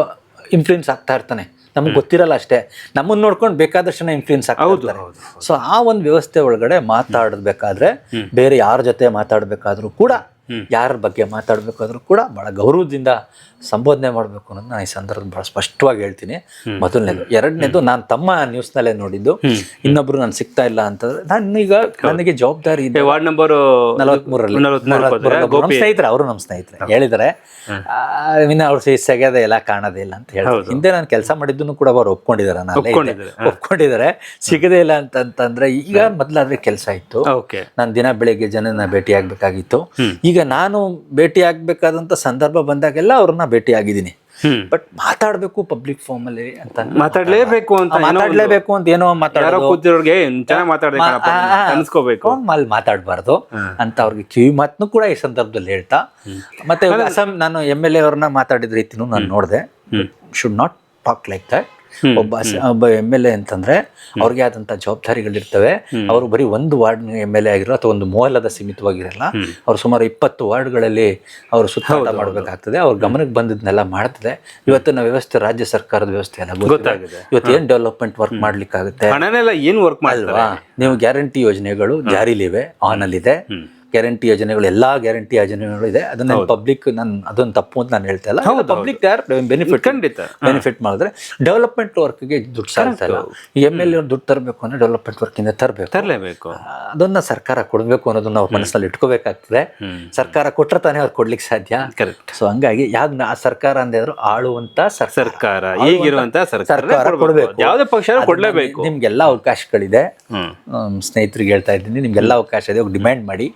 ಇನ್ಫ್ಲೂಯೆನ್ಸ್ ಆಗ್ತಾ ಇರ್ತಾನೆ. ನಮ್ಗೆ ಗೊತ್ತಿರಲ್ಲ ಅಷ್ಟೇ. ನಮ್ಮನ್ನು ನೋಡ್ಕೊಂಡು ಬೇಕಾದಷ್ಟು ಜನ ಇನ್ಫ್ಲೂಯೆನ್ಸ್ ಆಗ್ತಾ ಇರ್ತಾರೆ. ಸೊ ಆ ಒಂದು ವ್ಯವಸ್ಥೆ ಒಳಗಡೆ ಮಾತಾಡಬೇಕಾದ್ರೆ ಬೇರೆ ಯಾರ ಜೊತೆ ಮಾತಾಡಬೇಕಾದ್ರೂ ಕೂಡ ಯಾರ ಬಗ್ಗೆ ಮಾತಾಡಬೇಕಾದ್ರೂ ಕೂಡ ಬಹಳ ಗೌರವದಿಂದ ಸಂಬೋಧನೆ ಮಾಡಬೇಕು ಅನ್ನೋದು ನಾನು ಈ ಸಂದರ್ಭದಲ್ಲಿ ಬಹಳ ಸ್ಪಷ್ಟವಾಗಿ ಹೇಳ್ತೀನಿ. ಮೊದಲನೇದು. ಎರಡನೇದು ನಾನು ತಮ್ಮ ನ್ಯೂಸ್ನಲ್ಲೇ ನೋಡಿದ್ದು. ಇನ್ನೊಬ್ರು ನಾನು ಸಿಗ್ತಾ ಇಲ್ಲ ಅಂತಂದ್ರೆ ನಾನು ಈಗ ನನಗೆ ಜವಾಬ್ದಾರಿ ಇದೆ. ವಾರ್ಡ್ ನಂಬರ್ ನಲವತ್ಮೂರರಲ್ಲಿ. ಸ್ನೇಹಿತರೆ ಅವರು ನಮ್ಮ ಸ್ನೇಹಿತರೆ. ಹೇಳಿದರೆ ಇನ್ನು ಅವ್ರು ಸೆಗೆದ ಎಲ್ಲ ಕಾಣದೇ ಇಲ್ಲ ಅಂತ ಹೇಳಿದ್ರು ಹಿಂದೆ. ನಾನು ಕೆಲಸ ಮಾಡಿದ್ದನ್ನು ಕೂಡ ಅವರು ಒಪ್ಕೊಂಡಿದ್ದಾರೆ. ನಾನು ಒಪ್ಕೊಂಡಿದ್ದಾರೆ. ಸಿಗದೇ ಇಲ್ಲ ಅಂತ ಅಂತಂದ್ರೆ ಈಗ ಮೊದಲಾದ್ರೆ ಕೆಲಸ ಇತ್ತು. ನಾನು ದಿನ ಬೆಳಿಗ್ಗೆ ಜನನ ಭೇಟಿ ಆಗ್ಬೇಕಾಗಿತ್ತು ಈಗ ನಾನು ಭೇಟಿ ಆಗ್ಬೇಕಾದಂತ ಸಂದರ್ಭ ಬಂದಾಗೆಲ್ಲ ಅವ್ರನ್ನ ಭೇಟಿ ಆಗಿದ್ದೀನಿ. ಬಟ್ ಮಾತಾಡ್ಬೇಕು ಪಬ್ಲಿಕ್ ಫಾರ್ಮ್ ಅಲ್ಲಿ ಅಂತ. ಮಾತಾಡ್ಲೇಬೇಕು ಅಂತ ಮಾತಾಡ್ಲೇಬೇಕು ಅಂತ ಏನೋ ಕೂತಿರೋರ್ಗೆ ಅನ್ಸ್ಕೋಬೇಕು. ಅಲ್ಲಿ ಮಾತಾಡಬಾರ್ದು ಅಂತ ಅವ್ರಿಗೆ ಕಿವಿ ಮಾತನ್ನು ಕೂಡ ಈ ಸಂದರ್ಭದಲ್ಲಿ ಹೇಳ್ತಾ. ಮತ್ತೆ ನಾನು ಎಂ ಎಲ್ ಎ ಅವ್ರನ್ನ ಮಾತಾಡಿದ ರೀತಿನೂ ನಾನು ನೋಡಿದೆ. Should not talk like that ಒಬ್ಬ ಒಬ್ಬ ಎಂ ಎಲ್ ಎ ಅಂತಂದ್ರೆ ಅವ್ರಿಗೆ ಆದಂತ ಜವಾಬ್ದಾರಿಗಳಿರ್ತವೆ. ಅವರು ಬರೀ ಒಂದು ವಾರ್ಡ್ ಎಂ ಎಲ್ ಎ ಆಗಿರೋ ಅಥವಾ ಒಂದು ಮೂವಲ್ಲದ ಸೀಮಿತವಾಗಿರಲ್ಲ ಅವ್ರು ಸುಮಾರು ಇಪ್ಪತ್ತು ವಾರ್ಡ್ಗಳಲ್ಲಿ ಅವರು ಸುತ್ತಾಟ ಮಾಡಬೇಕಾಗ್ತದೆ. ಅವ್ರ ಗಮನಕ್ಕೆ ಬಂದದ್ನೆಲ್ಲ ಮಾಡ್ತದೆ. ಇವತ್ತಿನ ವ್ಯವಸ್ಥೆ ರಾಜ್ಯ ಸರ್ಕಾರದ ವ್ಯವಸ್ಥೆ ಎಲ್ಲ ಗೊತ್ತಾಗಿದೆ. ಇವತ್ತು ಏನ್ ಡೆವಲಪ್ಮೆಂಟ್ ವರ್ಕ್ ಮಾಡ್ಲಿಕ್ಕಾಗುತ್ತೆ? ಏನ್ ವರ್ಕ್ ಮಾಡ್ತಾರೆ? ನೀವು ಗ್ಯಾರಂಟಿ ಯೋಜನೆಗಳು ಜಾರಿಲಿವೆ ಆನ್ ಅಲ್ಲಿದೆ ಗ್ಯಾರಂಟಿ ಯೋಜನೆಗಳು ಎಲ್ಲಾ ಗ್ಯಾರಂಟಿ ಯೋಜನೆಗಳು ಇದೆ. ಅದನ್ನ ಪಬ್ಲಿಕ್ ನಾನು ಅದೊಂದು ತಪ್ಪು ಅಂತ ನಾನು ಹೇಳ್ತಾ ಇಲ್ಲ. ಪಬ್ಲಿಕ್ ಬೆನಿಫಿಟ್ ಖಂಡಿತ. ಬೆನಿಫಿಟ್ ಮಾಡಿದ್ರೆ ಡೆವಲಪ್ಮೆಂಟ್ ವರ್ಕ್ಗೆ ದುಡ್ಡು ಸಾಲ್ತಾ ಇಲ್ಲ. ಎಂ ಎಲ್ ಅವ್ರು ದುಡ್ಡು ತರಬೇಕು ಅಂದ್ರೆ ಡೆವಲಪ್ಮೆಂಟ್ ವರ್ಕಿಂದ ತರಬೇಕು. ತರಲೇಬೇಕು. ಅದನ್ನ ಸರ್ಕಾರ ಕೊಡಬೇಕು ಅನ್ನೋದನ್ನ ಅವ್ರ ಮನಸ್ಸಲ್ಲಿ ಇಟ್ಕೋಬೇಕಾಗ್ತದೆ. ಸರ್ಕಾರ ಕೊಟ್ಟರೆ ತಾನೇ ಅವ್ರು ಕೊಡ್ಲಿಕ್ಕೆ ಸಾಧ್ಯ. ಕರೆಕ್ಟ್ ಸೊ ಹಂಗಾಗಿ ಯಾವ್ದು ಆ ಸರ್ಕಾರ ಅಂದಿದ್ರು ಆಳುವಂತ ಸರ್ಕಾರ. ಈಗಿರುವಂತ ಸರ್ಕಾರ ಕೊಡಬೇಕು. ಯಾವುದೇ ಪಕ್ಷ ಕೊಡ್ಲೇಬೇಕು. ನಿಮ್ಗೆಲ್ಲ ಅವಕಾಶಗಳಿದೆ. ಸ್ನೇಹಿತರಿಗೆ ಹೇಳ್ತಾ ಇದ್ದೀನಿ. ನಿಮ್ಗೆಲ್ಲ ಅವಕಾಶ ಇದೆ. ಡಿಮ್ಯಾಂಡ್ ಮಾಡಿ.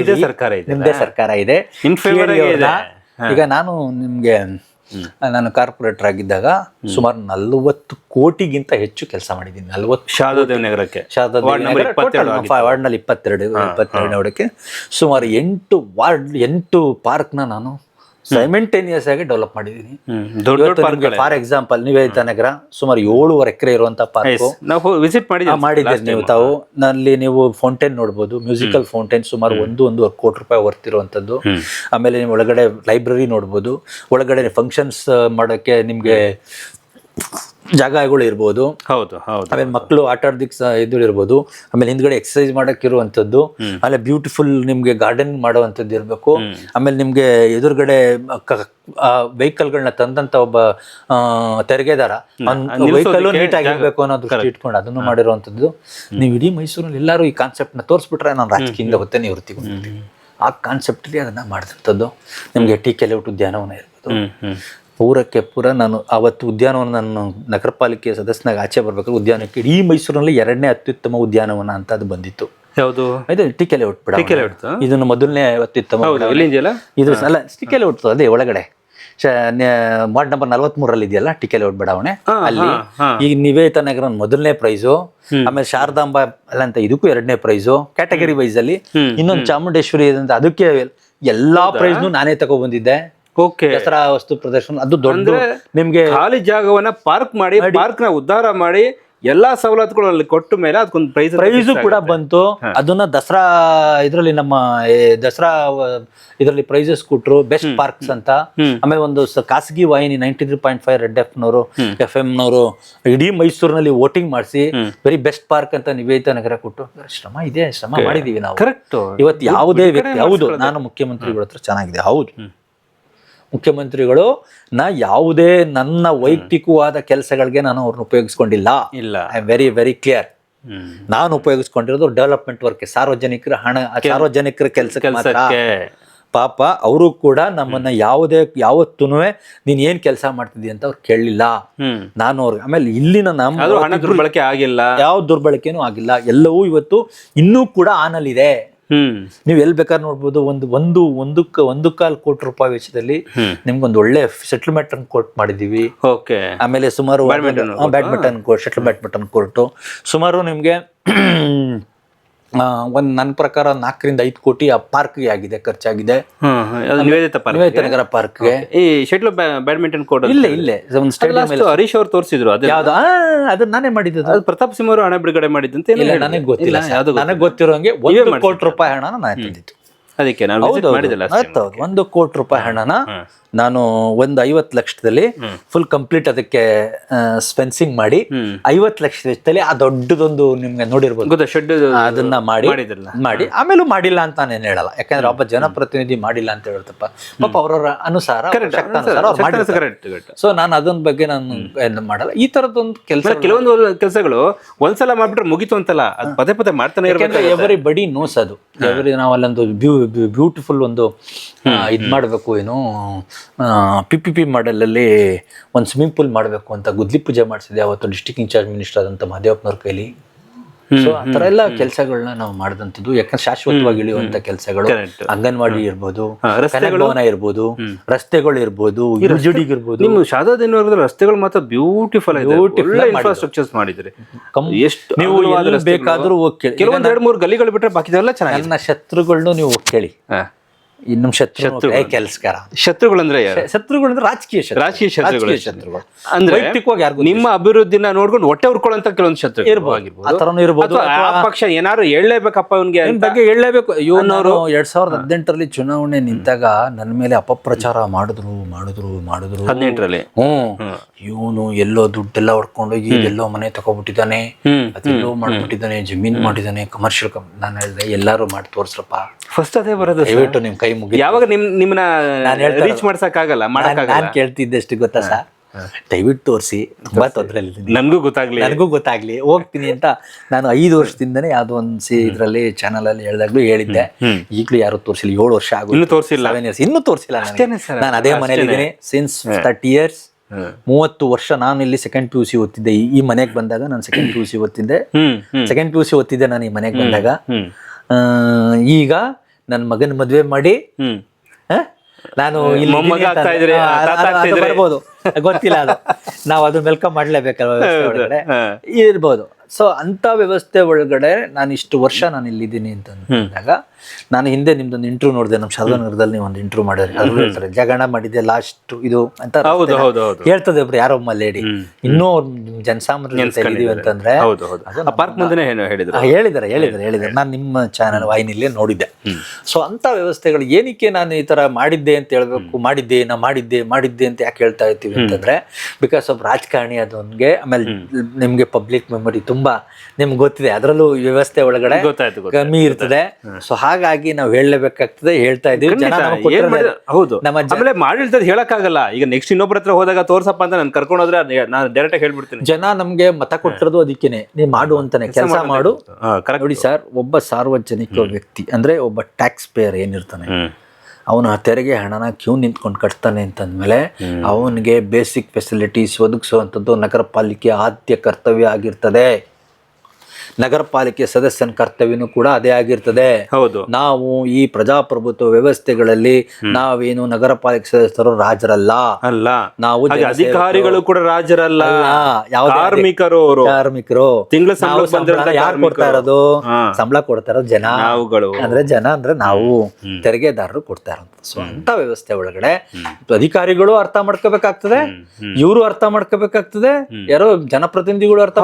ಇದೇ ಸರ್ಕಾರ ಇದೆ. ನಿಮ್ಮದೇ ಸರ್ಕಾರ ಇದೆ. ಈಗ ನಾನು ನಿಮ್ಗೆ ನಾನು ಕಾರ್ಪೊರೇಟರ್ ಆಗಿದ್ದಾಗ ಸುಮಾರು ನಲ್ವತ್ತು ಕೋಟಿಗಿಂತ ಹೆಚ್ಚು ಕೆಲಸ ಮಾಡಿದ್ದೀನಿ. ನಲ್ವತ್ತು ಶಾರದಾದೇವಿ ನಗರಕ್ಕೆ ವಾರ್ಡ್ನಲ್ಲಿ ಇಪ್ಪತ್ತೆರಡು ಇಪ್ಪತ್ತೆರಡು ಸುಮಾರು ಎಂಟು ವಾರ್ಡ್ ಎಂಟು ಪಾರ್ಕ್ನ ನಾನು ಸೈಮೆಂಟೇನಿಯಸ್ ಆಗಿ ಡೆವಲಪ್ ಮಾಡಿದೀನಿ. ಫಾರ್ ಎಕ್ಸಾಂಪಲ್ ನಿವೇದಿತ ನಗರ ಸುಮಾರು ಏಳುವರೆ ಎಕರೆ ಇರುವಂತ ಪಾರ್ಕ್ ನಾವು ವಿಸಿಟ್ ಮಾಡಿದ್ದೀವಿ ಮಾಡಿದ್ದೀರಿ ನೀವು ತಾವು. ನಲ್ಲಿ ನೀವು ಫೌಂಟೇನ್ ನೋಡ್ಬೋದು ಮ್ಯೂಸಿಕಲ್ ಫೌಂಟೇನ್ ಸುಮಾರು ಒಂದು ಒಂದು ಕೋಟಿ ರೂಪಾಯಿ ವರ್ತ್ ಇರುವಂತದ್ದು. ಆಮೇಲೆ ನೀವು ಒಳಗಡೆ ಲೈಬ್ರರಿ ನೋಡ್ಬೋದು. ಒಳಗಡೆ ಫಂಕ್ಷನ್ಸ್ ಮಾಡೋಕೆ ನಿಮಗೆ ಜಾಗಗಳು ಇರ್ಬೋದು. ಹೌದು ಹೌದು ಆಮೇಲೆ ಮಕ್ಕಳು ಆಟ ಆಡೋದಕ್ಕೆ ಇದು ಇರ್ಬೋದು. ಆಮೇಲೆ ಹಿಂದ್ಗಡೆ ಎಕ್ಸಸೈಸ್ ಮಾಡಕ್ ಇರುವಂತದ್ದು ಆಮೇಲೆ ಬ್ಯೂಟಿಫುಲ್ ನಿಮ್ಗೆ ಗಾರ್ಡನ್ ಮಾಡುವಂಥದ್ದು ಇರಬೇಕು. ಆಮೇಲೆ ನಿಮ್ಗೆ ಎದುರುಗಡೆ ವೆಹಿಕಲ್ಗಳನ್ನ ತಂದಂತ ಒಬ್ಬ ತೆರಿಗೆದಾರ. ವೆಹಿಕಲ್ ನೀಟಾಗಿ ಇರಬೇಕು ಅನ್ನೋದು ಇಟ್ಕೊಂಡು ಅದನ್ನು ಮಾಡಿರುವಂಥದ್ದು. ನೀವು ಇಡೀ ಮೈಸೂರಲ್ಲಿ ಎಲ್ಲರೂ ಈ ಕಾನ್ಸೆಪ್ಟ್ನ ತೋರಿಸ್ಬಿಟ್ರೆ ನಾನು ರಾಜಕೀಯದಿಂದ ಹೊತ್ತೆ ನಿವೃತ್ತಿ ಆ ಕಾನ್ಸೆಪ್ಟಲ್ಲಿ ಅದನ್ನ ಮಾಡಿದಂಥದ್ದು. ನಿಮ್ಗೆ ಟಿ ಕೆಲವುಟ್ ಉದ್ಯಾನವನ ಇರ್ಬೋದು. ಪೂರಕ್ಕೆ ಪೂರ ನಾನು ಅವತ್ತು ಉದ್ಯಾನವನ ನಾನು ನಗರ ಪಾಲಿಕೆ ಸದಸ್ಯನಾಗ ಆಚೆ ಬರ್ಬೇಕಾದ್ರೆ ಉದ್ಯಾನಕ್ಕೆ ಇಡೀ ಮೈಸೂರಿನಲ್ಲಿ ಎರಡನೇ ಅತ್ಯುತ್ತಮ ಉದ್ಯಾನವನ ಅಂತ ಅದು ಬಂದಿತ್ತು. ಯಾವುದು? ಇದು ಟಿಕೆಲೆ ಉಟ್ಬಿಡ ಟಿಕೆಲೆ ಇದನ್ನು ಮೊದಲನೇ ಅತ್ಯುತ್ತಮ ಇದು ಅಲ್ಲ ಟಿಕೆಲೆ ಉಟ್ತು ಅದೇ ಒಳಗಡೆ. ವಾರ್ಡ್ ನಂಬರ್ ನಲವತ್ಮೂರಲ್ಲಿ ಇದೆಯಲ್ಲ ಟಿಕೆಲೆ ಉಟ್ ಬಡಾವಣೆ? ಅಲ್ಲಿ. ಈಗ ನಿವೇದ ನಗರ ಮೊದಲನೇ ಪ್ರೈಸು ಆಮೇಲೆ ಶಾರದಾಂಬ ಅಲ್ಲ ಅಂತ ಇದಕ್ಕೂ ಎರಡನೇ ಪ್ರೈಸು ಕ್ಯಾಟಗರಿ ವೈಸ್ ಅಲ್ಲಿ ಇನ್ನೊಂದು ಚಾಮುಂಡೇಶ್ವರಿ ಅಂತ ಅದಕ್ಕೆ ಎಲ್ಲಾ ಪ್ರೈಸ್ ನಾನೇ ತಗೊ ಬಂದಿದ್ದೆ ಓಕೆ ದಸರಾ ವಸ್ತು ಪ್ರದರ್ಶನ ಅದು ದೊಡ್ಡ ನಿಮ್ಗೆ ಖಾಲಿ ಜಾಗವನ್ನ ಪಾರ್ಕ್ ಮಾಡಿ ಪಾರ್ಕ್ನ ಉದ್ಧಾರ ಮಾಡಿ ಎಲ್ಲಾ ಸವಲತ್ತುಗಳು ಅಲ್ಲಿ ಕೊಟ್ಟ ಮೇಲೆ ಅದಕ್ಕೊಂದು ಪ್ರೈಸ್ ಪ್ರೈಸ್ ಕೂಡ ಬಂತು. ಅದನ್ನ ದಸರಾ ಇದರಲ್ಲಿ ನಮ್ಮ ದಸರಾ ಇದರಲ್ಲಿ ಪ್ರೈಸಸ್ ಕೊಟ್ರು ಬೆಸ್ಟ್ ಪಾರ್ಕ್ಸ್ ಅಂತ. ಆಮೇಲೆ ಒಂದು ಖಾಸಗಿ ವಾಹಿನಿ ninety three point five red F ನವರು ಎಫ್ ಎಂ ನವರು ಇಡೀ ಮೈಸೂರಿನಲ್ಲಿ ವೋಟಿಂಗ್ ಮಾಡಿಸಿ ವೆರಿ ಬೆಸ್ಟ್ ಪಾರ್ಕ್ ಅಂತ ನಿವೇದಿತ ನಗರ ಕೊಟ್ಟು ಶ್ರಮ ಇದೆ ಶ್ರಮ ಮಾಡಿದೀವಿ ನಾವು. ಕರೆಕ್ಟ್ ಇವತ್ತು ಯಾವುದೇ ವ್ಯಕ್ತಿ ಹೌದು ನಾನು ಮುಖ್ಯಮಂತ್ರಿಗಳ ಹತ್ರ ಚೆನ್ನಾಗಿದೆ ಹೌದು. ಮುಖ್ಯಮಂತ್ರಿಗಳು ನಾ ಯಾವುದೇ ನನ್ನ ವೈಯಕ್ತಿಕವಾದ ಕೆಲಸಗಳಿಗೆ ನಾನು ಅವ್ರನ್ನ ಉಪಯೋಗಿಸ್ಕೊಂಡಿಲ್ಲ. ಇಲ್ಲ. I am very very clear. ನಾನು ಉಪಯೋಗಿಸ್ಕೊಂಡಿರೋದು ಡೆವಲಪ್ಮೆಂಟ್ ವರ್ಕ್ ಸಾರ್ವಜನಿಕರ ಹಣ ಸಾರ್ವಜನಿಕರ ಕೆಲಸ ಕೆಲಸಕ್ಕೆ. ಪಾಪ ಅವರು ಕೂಡ ನಮ್ಮನ್ನ ಯಾವುದೇ ಯಾವತ್ತೂ ನೀನ್ ಏನ್ ಕೆಲಸ ಮಾಡ್ತಿದ್ದಿ ಅಂತ ಅವ್ರು ಕೇಳಲಿಲ್ಲ. ನಾನು ಅವ್ರಿಗೆ ಆಮೇಲೆ ಇಲ್ಲಿನ ನಮ್ಮ ಹಣ ದುರ್ಬಳಕೆ ಆಗಿಲ್ಲ. ಯಾವ ದುರ್ಬಳಕೆನೂ ಆಗಿಲ್ಲ. ಎಲ್ಲವೂ ಇವತ್ತು ಇನ್ನೂ ಕೂಡ ಆನಲ್ಲಿದೆ. ನೀವು ಎಲ್ಲಿ ಬೇಕಾದ್ರೆ ನೋಡ್ಬೋದು ಒಂದು ಒಂದು ಒಂದಕ್ಕೆ ಒಂದು ಕಾಲ್ ಕೋಟಿ ರೂಪಾಯಿ ವೆಚ್ಚದಲ್ಲಿ ನಿಮ್ಗೊಂದು ಒಳ್ಳೆ ಸೆಟ್ಲ್ಮೆಂಟ್ ಕೋರ್ಟ್ ಮಾಡಿದೀವಿ ಓಕೆ. ಆಮೇಲೆ ಸುಮಾರು badminton court settlement badminton court ಸುಮಾರು ನಿಮಗೆ ಒಂದು ನನ್ನ ಪ್ರಕಾರ ನಾಲ್ಕರಿಂದ ಐದು ಕೋಟಿ ಆ ಪಾರ್ಕ್ಗೆ ಆಗಿದೆ ಖರ್ಚಾಗಿದೆ. ಅದು ನಿವೇದಿತ ಪಾರ್ಕ್ ನಿವೇದಿತ ನಗರ ಪಾರ್ಕ್ಗೆ. ಈ ಶೆಟ್ಲ್ ಬ್ಯಾಡ್ಮಿಂಟನ್ ಕೋರ್ಟ್ ಇಲ್ಲ ಇಲ್ಲೇ ಒಂದು ಸ್ಟೇಡಿಯಂ ಹರೀಶ್ ಅವ್ರು ತೋರಿಸಿದ್ರು ಅದು ಯಾವ್ದು? ಅದನ್ನ ನಾನೇ ಮಾಡಿದ್ದು ಅದು ಪ್ರತಾಪ್ ಸಿಂಹ ಅವರು ಹಣ ಬಿಡುಗಡೆ ಮಾಡಿದ್ದಂತೆ ಇಲ್ಲ ನನಗೆ ಗೊತ್ತಿಲ್ಲ ಅದು ನನಗೆ ಗೊತ್ತಿರೋಂಗೆ ಒಂದು ಕೋಟಿ ರೂಪಾಯಿ ಹಣ ನಾನು ತಂದಿದ್ದು. ಅದಕ್ಕೆ ನಾನು time. ಒಂದು ಕೋಟಿ ರೂಪಾಯಿ ಹಣನ ನಾನು ಒಂದು ಐವತ್ತು ಲಕ್ಷದಲ್ಲಿ ಫುಲ್ ಕಂಪ್ಲೀಟ್ ಅದಕ್ಕೆ ಸ್ಪೆನ್ಸಿಂಗ್ ಮಾಡಿ ಐವತ್ತು ಲಕ್ಷ ವೆಚ್ಚದಲ್ಲಿ ಆ ದೊಡ್ಡದೊಂದು ನಿಮ್ಗೆ ನೋಡಿರ್ಬೋದು. ಶೆಡ್ ಅದನ್ನ ಮಾಡಿ ಮಾಡಿ. ಆಮೇಲೂ ಮಾಡಿಲ್ಲ ಅಂತ ನಾನೇನು ಹೇಳಲ್ಲ. ಯಾಕಂದ್ರೆ ಒಬ್ಬ ಜನಪ್ರತಿನಿಧಿ ಮಾಡಿಲ್ಲ ಅಂತ ಹೇಳ್ತಪ್ಪ ಪಾಪ ಅವ್ರವ್ರ ಅನುಸಾರ ಸೊ ನಾನು ಅದನ್ನ ಬಗ್ಗೆ ನಾನು ಏನು ಮಾಡಲ್ಲ. ಈ ತರದೊಂದು ಕೆಲಸ ಕೆಲವೊಂದು ಕೆಲಸಗಳು ಒಂದ್ಸಲ ಮಾಡ್ಬಿಟ್ರೆ ಮುಗಿತು ಅಂತಲ್ಲ ಅದು ಪದೇ ಪದೇ ಮಾಡ್ತಾನೆ ಇರಬೇಕು ಎವರಿ ಬಡಿ ನೋಸ್ ಅದು. ಎವರಿ ನಾವು ಅಲ್ಲೊಂದು ಬ್ಯೂಟಿಫುಲ್ ಒಂದು ಇದ್ ಮಾಡಬೇಕು ಏನು. ಪಿ ಪಿ ಪಿ ಮಾಡಲಲ್ಲಿ ಒಂದು ಸ್ವಿಮ್ಮಿಂಗ್ ಪೂಲ್ ಮಾಡಬೇಕು ಅಂತ ಗುದ್ಲಿ ಪೂಜೆ ಮಾಡಿಸಿದೆ ಅವತ್ತು ಡಿಸ್ಟಿಕ್ ಇನ್ಚಾರ್ಜ್ ಮಿನಿಸ್ಟರ್ ಆದಂಥ ಮಹದೇವಪ್ಪನವ್ರ ಕೈಲಿ. ಸೊ ಆ ಥರ ಎಲ್ಲ ಕೆಲಸಗಳನ್ನ ನಾವು ಮಾಡಿದಂಥದ್ದು ಯಾಕಂದ್ರೆ ಶಾಶ್ವತವಾಗಿ ಇಳಿಯುವಂತ ಕೆಲಸಗಳು. ಅಂಗನವಾಡಿ ಇರ್ಬೋದು ಭವನ ಇರ್ಬೋದು ರಸ್ತೆಗಳು ಇರ್ಬೋದು ಇರ್ಬೋದು. ನಿಮ್ಮ ಶಾರದಾದಿನ ರಸ್ತೆಗಳು ಮಾತ್ರ ಬ್ಯೂಟಿಫುಲ್ ಒಳ್ಳೆ ಇನ್ಫ್ರಾಸ್ಟ್ರಕ್ಚರ್ಸ್ ಮಾಡಿದ್ರೆ. ಎಷ್ಟು ನೀವು. ಬೇಕಾದ್ರೂ ಕೆಲವೊಂದು ಎರಡು ಮೂರು ಗಲಿಗಳು ಬಿಟ್ರೆ ಬಾಕಿದೆಲ್ಲ ಚೆನ್ನಾಗಿ ನನ್ನ ಶತ್ರುಗಳನ್ನೂ ನೀವು ಕೇಳಿ. ನಮ್ಮ ಶತ್ರು ಕೆಲಸಗಾರ ಶತ್ರುಗಳಂದ್ರೆ ಯಾರು? ಶತ್ರುಗಳು. ಅಂದ್ರೆ ರಾಜಕೀಯ ರಾಜಕೀಯ ಶತ್ರುಗಳು. ರಾಜಕೀಯ ಶತ್ರುಗಳು. ಅಂದ್ರೆ ವೈಯಕ್ತಿಕವಾಗಿ ಯಾರು ನಿಮ್ಮ ಅಭಿವೃದ್ಧಿನ ನೋಡ್ಕೊಂಡು ಹೊಟ್ಟೆ ಉರ್ಕೊಳ್ಳೋಂತ ಕೆಲವೊಂದು ಶತ್ರು ಇರಬಹುದು ಆ ತರನು ಇರ್ಬೋದು ಅಥವಾ ಆ ಪಕ್ಷ ಏನಾದ್ರು ಹೇಳಲೇಬೇಕಪ್ಪ ಅವನ್ಗೆ ನಿಮ್ ಬಗ್ಗೆ ಹೇಳಲೇಬೇಕು. ಇವನವರು ಎರಡ್ ಸಾವಿರದ ಹದಿನೆಂಟರಲ್ಲಿ ಚುನಾವಣೆ ನಿಂತಾಗ ನನ್ನ ಮೇಲೆ ಅಪಪ್ರಚಾರ ಮಾಡಿದ್ರು ಮಾಡಿದ್ರು ಮಾಡಿದ್ರು. ಹದಿನೆಂಟರಲ್ಲಿ? ಹ್ಮ್ ಇವನು ಎಲ್ಲೋ ದುಡ್ಡೆಲ್ಲ ಹೊಡ್ಕೊಂಡೋಗಿ ಎಲ್ಲೋ ಮನೆ ತಗೊಬಿಟ್ಟಿದ್ದಾನೆ ಹ್ಮ್. ಅದೆಲ್ಲೋ ಮಾಡ್ಬಿಟ್ಟಿದ್ದಾನೆ ಜಮೀನ್ ಮಾಡಿದ್ದಾನೆ ಕಮರ್ಷಿಯಲ್ ನಾನು ಹೇಳಿದೆ ಎಲ್ಲಾರು ಮಾಡಿ ತೋರ್ಸ್ರಪ್ಪ. ಫಸ್ಟ್ ಅದೇ ಬರೋದು. ದಯವಿಟ್ಟು ನಿಮ್ ಕೈ ಮುಗಿ ಯಾವಾಗ ನಿಮ್ ನಿಮ್ಮನ್ನ ರೀಚ್ ಮಾಡ್ಸಕ್ ಆಗಲ್ಲ ಮಾಡಕ್ ನಾನು ಕೇಳ್ತಿದ್ದಷ್ಟು ಗೊತ್ತಾ ಸರ್? ದಯವಿಟ್ಟು ತೋರಿಸಿ. ತುಂಬಾ ತೊಂದರೆ ನನಗೂ ಗೊತ್ತಾಗ್ಲಿ. ನನಗೂ ಗೊತ್ತಾಗ್ಲಿ. ಹೋಗ್ತೀನಿ ಅಂತ ನಾನು ಐದು ವರ್ಷದಿಂದನೇ ಯಾವ್ದೋ ಒಂದು ಸಿ ಇದ್ರಲ್ಲಿ ಚಾನಲ್ ಅಲ್ಲಿ ಹೇಳ್ದಾಗ್ಲೂ ಹೇಳಿದ್ದೆ. ಈಗಲೂ ಯಾರು ತೋರಿಸಿಲ್ಲ. ಏಳು ವರ್ಷ ಆಗುತ್ತೆ ಇನ್ನು ತೋರ್ಸಿಲ್ಲ? ಇಯರ್ಸ್ ಇನ್ನೂ ತೋರಿಸಿಲ್ಲ ಅಷ್ಟೇನೆ ಸರ್. ನಾನು ಅದೇ ಮನೇಲಿ ಇದ್ದೀನಿ ಸಿನ್ಸ್ ತರ್ಟಿ ಇಯರ್ಸ್. ಮೂವತ್ತು ವರ್ಷ ನಾನು ಇಲ್ಲಿ ಸೆಕೆಂಡ್ ಪಿ ಯು ಸಿ ಓದ್ತಿದ್ದೆ. ಈ- ಮನೆಗೆ ಬಂದಾಗ ನಾನು ಸೆಕೆಂಡ್ ಪಿ ಯು ಸಿ ಓದ್ತಿದ್ದೆ. ಸೆಕೆಂಡ್ ಪಿ ಯು ಸಿ ಓದ್ತಿದ್ದೆ ನಾನು ಈ ಮನೆಗೆ ಬಂದಾಗ. ಈಗ ನನ್ನ ಮಗನ ಮದುವೆ ಮಾಡಿ? ನಾನು ಬರ್ಬೋದು. ಗೊತ್ತಿಲ್ಲ ಅದು. <laughs> ನಾವು ಅದನ್ನ ವೆಲ್ಕಮ್ ಮಾಡ್ಲೇಬೇಕಲ್ವಾ ಇರ್ಬೋದು. ಸೊ ಅಂತ ವ್ಯವಸ್ಥೆ ಒಳಗಡೆ ನಾನು ಇಷ್ಟು ವರ್ಷ ನಾನು ಇಲ್ಲಿದ್ದೀನಿ ಅಂತ ಅಂದಾಗ ನಾನು ಹಿಂದೆ ನಿಮ್ದೊಂದು ಇಂಟರ್ವ್ಯೂ ನೋಡಿದೆ ನಮ್ಮ ಶರದನಗರದಲ್ಲಿ ನೀವು ಒಂದು ಇಂಟರ್ವ್ಯೂ ಮಾಡಿದ್ರೆ. ಅದು ಹೇಳ್ತಾರೆ ಜಗಣ ಮಾಡಿದೆ ಲಾಸ್ಟ್ ಇದು ಅಂತ ಹೇಳ್ತದೆ ಒಬ್ರು ಯಾರೊಬ್ಬ ಲೇಡಿ ಇನ್ನೂ ಅವ್ರು ಜನಸಾಮಾನ್ಯರ ಅಂತಂದ್ರೆ ಹೇಳಿದ್ರು. ಹೇಳಿದ್ದಾರೆ ಹೇಳಿದ್ದಾರೆ ಹೇಳಿದ್ದಾರೆ. ನಾನು ನಿಮ್ಮ ಚಾನಲ್ ವಾಹಿನಿಲೇ ನೋಡಿದ್ದೆ. ಸೊ ಅಂತ ವ್ಯವಸ್ಥೆಗಳು ಏನಕ್ಕೆ ನಾನು ಈ ತರ ಮಾಡಿದ್ದೆ ಅಂತ ಹೇಳ್ಬೇಕು ಮಾಡಿದ್ದೆ ನಾ ಮಾಡಿದ್ದೆ ಮಾಡಿದ್ದೆ ಅಂತ ಯಾಕೆ ಹೇಳ್ತಾ ಇರ್ತೀವಿ ಅಂತಂದ್ರೆ ಬಿಕಾಸ್ ಆಫ್ ರಾಜಕಾರಣಿ ಅದೊಂದಿಗೆ ಆಮೇಲೆ ನಿಮ್ಗೆ ಪಬ್ಲಿಕ್ ಮೆಮೊರಿ ತುಂಬಾ ನಿಮ್ಗೆ ಗೊತ್ತಿದೆ. ಅದರಲ್ಲೂ ವ್ಯವಸ್ಥೆ ಒಳಗಡೆ ಗೊತ್ತಾಯ್ತು. ಕಮ್ಮಿ ಇರ್ತದೆ. ಸೊ ಹಾಗಾಗಿ ನಾವು ಹೇಳಲೇಬೇಕಾಗ್ತದೆ ಹೇಳ್ತಾ ಇದೀವಿ. ಹೌದು. ಆಮೇಲೆ ಮಾಡಿಲ್ದದ್ ಹೇಳಕ್ಕಾಗಲ್ಲ. ಈಗ ನೆಕ್ಸ್ಟ್ ಇನ್ನೊಬ್ಬರ ಹತ್ರ ಹೋದಾಗ ತೋರ್ಸಪ್ಪ ಅಂತ ನಾನು ಕರ್ಕೊಂಡು ಹೋದ್ರೆ ನಾನು ಡೈರೆಕ್ಟ್ ಆಗಿ ಹೇಳ್ಬಿಡ್ತೀನಿ. ಜನ ನಮ್ಗೆ ಮತ ಕೊಟ್ಟಿರೋದು ಅದಕ್ಕೇನೆ. ನೀ ಮಾಡು ಅಂತಾನೆ. ಕೆಲಸ ಮಾಡು. ನೋಡಿ ಸರ್ ಒಬ್ಬ ಸಾರ್ವಜನಿಕ ವ್ಯಕ್ತಿ ಅಂದ್ರೆ ಒಬ್ಬ ಟ್ಯಾಕ್ಸ್ ಪೇಯರ್ ಏನಿರ್ತಾನೆ. ಅವನು ಆ ತೆರಿಗೆ ಹಣನ ಕ್ಯೂ ನಿಂತ್ಕೊಂಡು ಕಟ್ತಾನೆ ಅಂತಂದ್ಮೇಲೆ ಅವನಿಗೆ ಬೇಸಿಕ್ ಫೆಸಿಲಿಟೀಸ್ ಒದಗಿಸುವಂಥದ್ದು ನಗರ ಪಾಲಿಕೆ ಆದ್ಯ ಕರ್ತವ್ಯ ಆಗಿರ್ತದೆ. ನಗರ ಪಾಲಿಕೆ ಸದಸ್ಯನ ಕರ್ತವ್ಯನೂ ಕೂಡ ಅದೇ ಆಗಿರ್ತದೆ. ಹೌದು. ನಾವು ಈ ಪ್ರಜಾಪ್ರಭುತ್ವ ವ್ಯವಸ್ಥೆಗಳಲ್ಲಿ ನಾವೇನು ನಗರ ಪಾಲಿಕೆ ಸದಸ್ಯರು ರಾಜರಲ್ಲ. ಅಲ್ಲ. ನಾವು ಅಧಿಕಾರಿಗಳು ಕೂಡ ರಾಜರಲ್ಲ. ಯಾವ ಕಾರ್ಮಿಕರು ಅವರು. ಕಾರ್ಮಿಕರು. ತಿಂಗಳ ಸಂಬಳ ಯಾರು ಕೊಡ್ತಾ ಇರೋದು? ಸಂಬಳ ಕೊಡ್ತಾ ಇರೋದು ಜನ. ನಾವುಗಳು. ಅಂದ್ರೆ ಜನ ಅಂದ್ರೆ ನಾವು. ತೆರಿಗೆದಾರರು ಕೊಡ್ತಾ ಇರೋದು. ಸೊ ಅಂತ ವ್ಯವಸ್ಥೆ ಒಳಗಡೆ ಅಧಿಕಾರಿಗಳು ಅರ್ಥ ಮಾಡ್ಕೋಬೇಕಾಗ್ತದೆ. ಇವರು ಅರ್ಥ ಮಾಡ್ಕೋಬೇಕಾಗ್ತದೆ. ಯಾರೋ ಜನಪ್ರತಿನಿಧಿಗಳು ಅರ್ಥ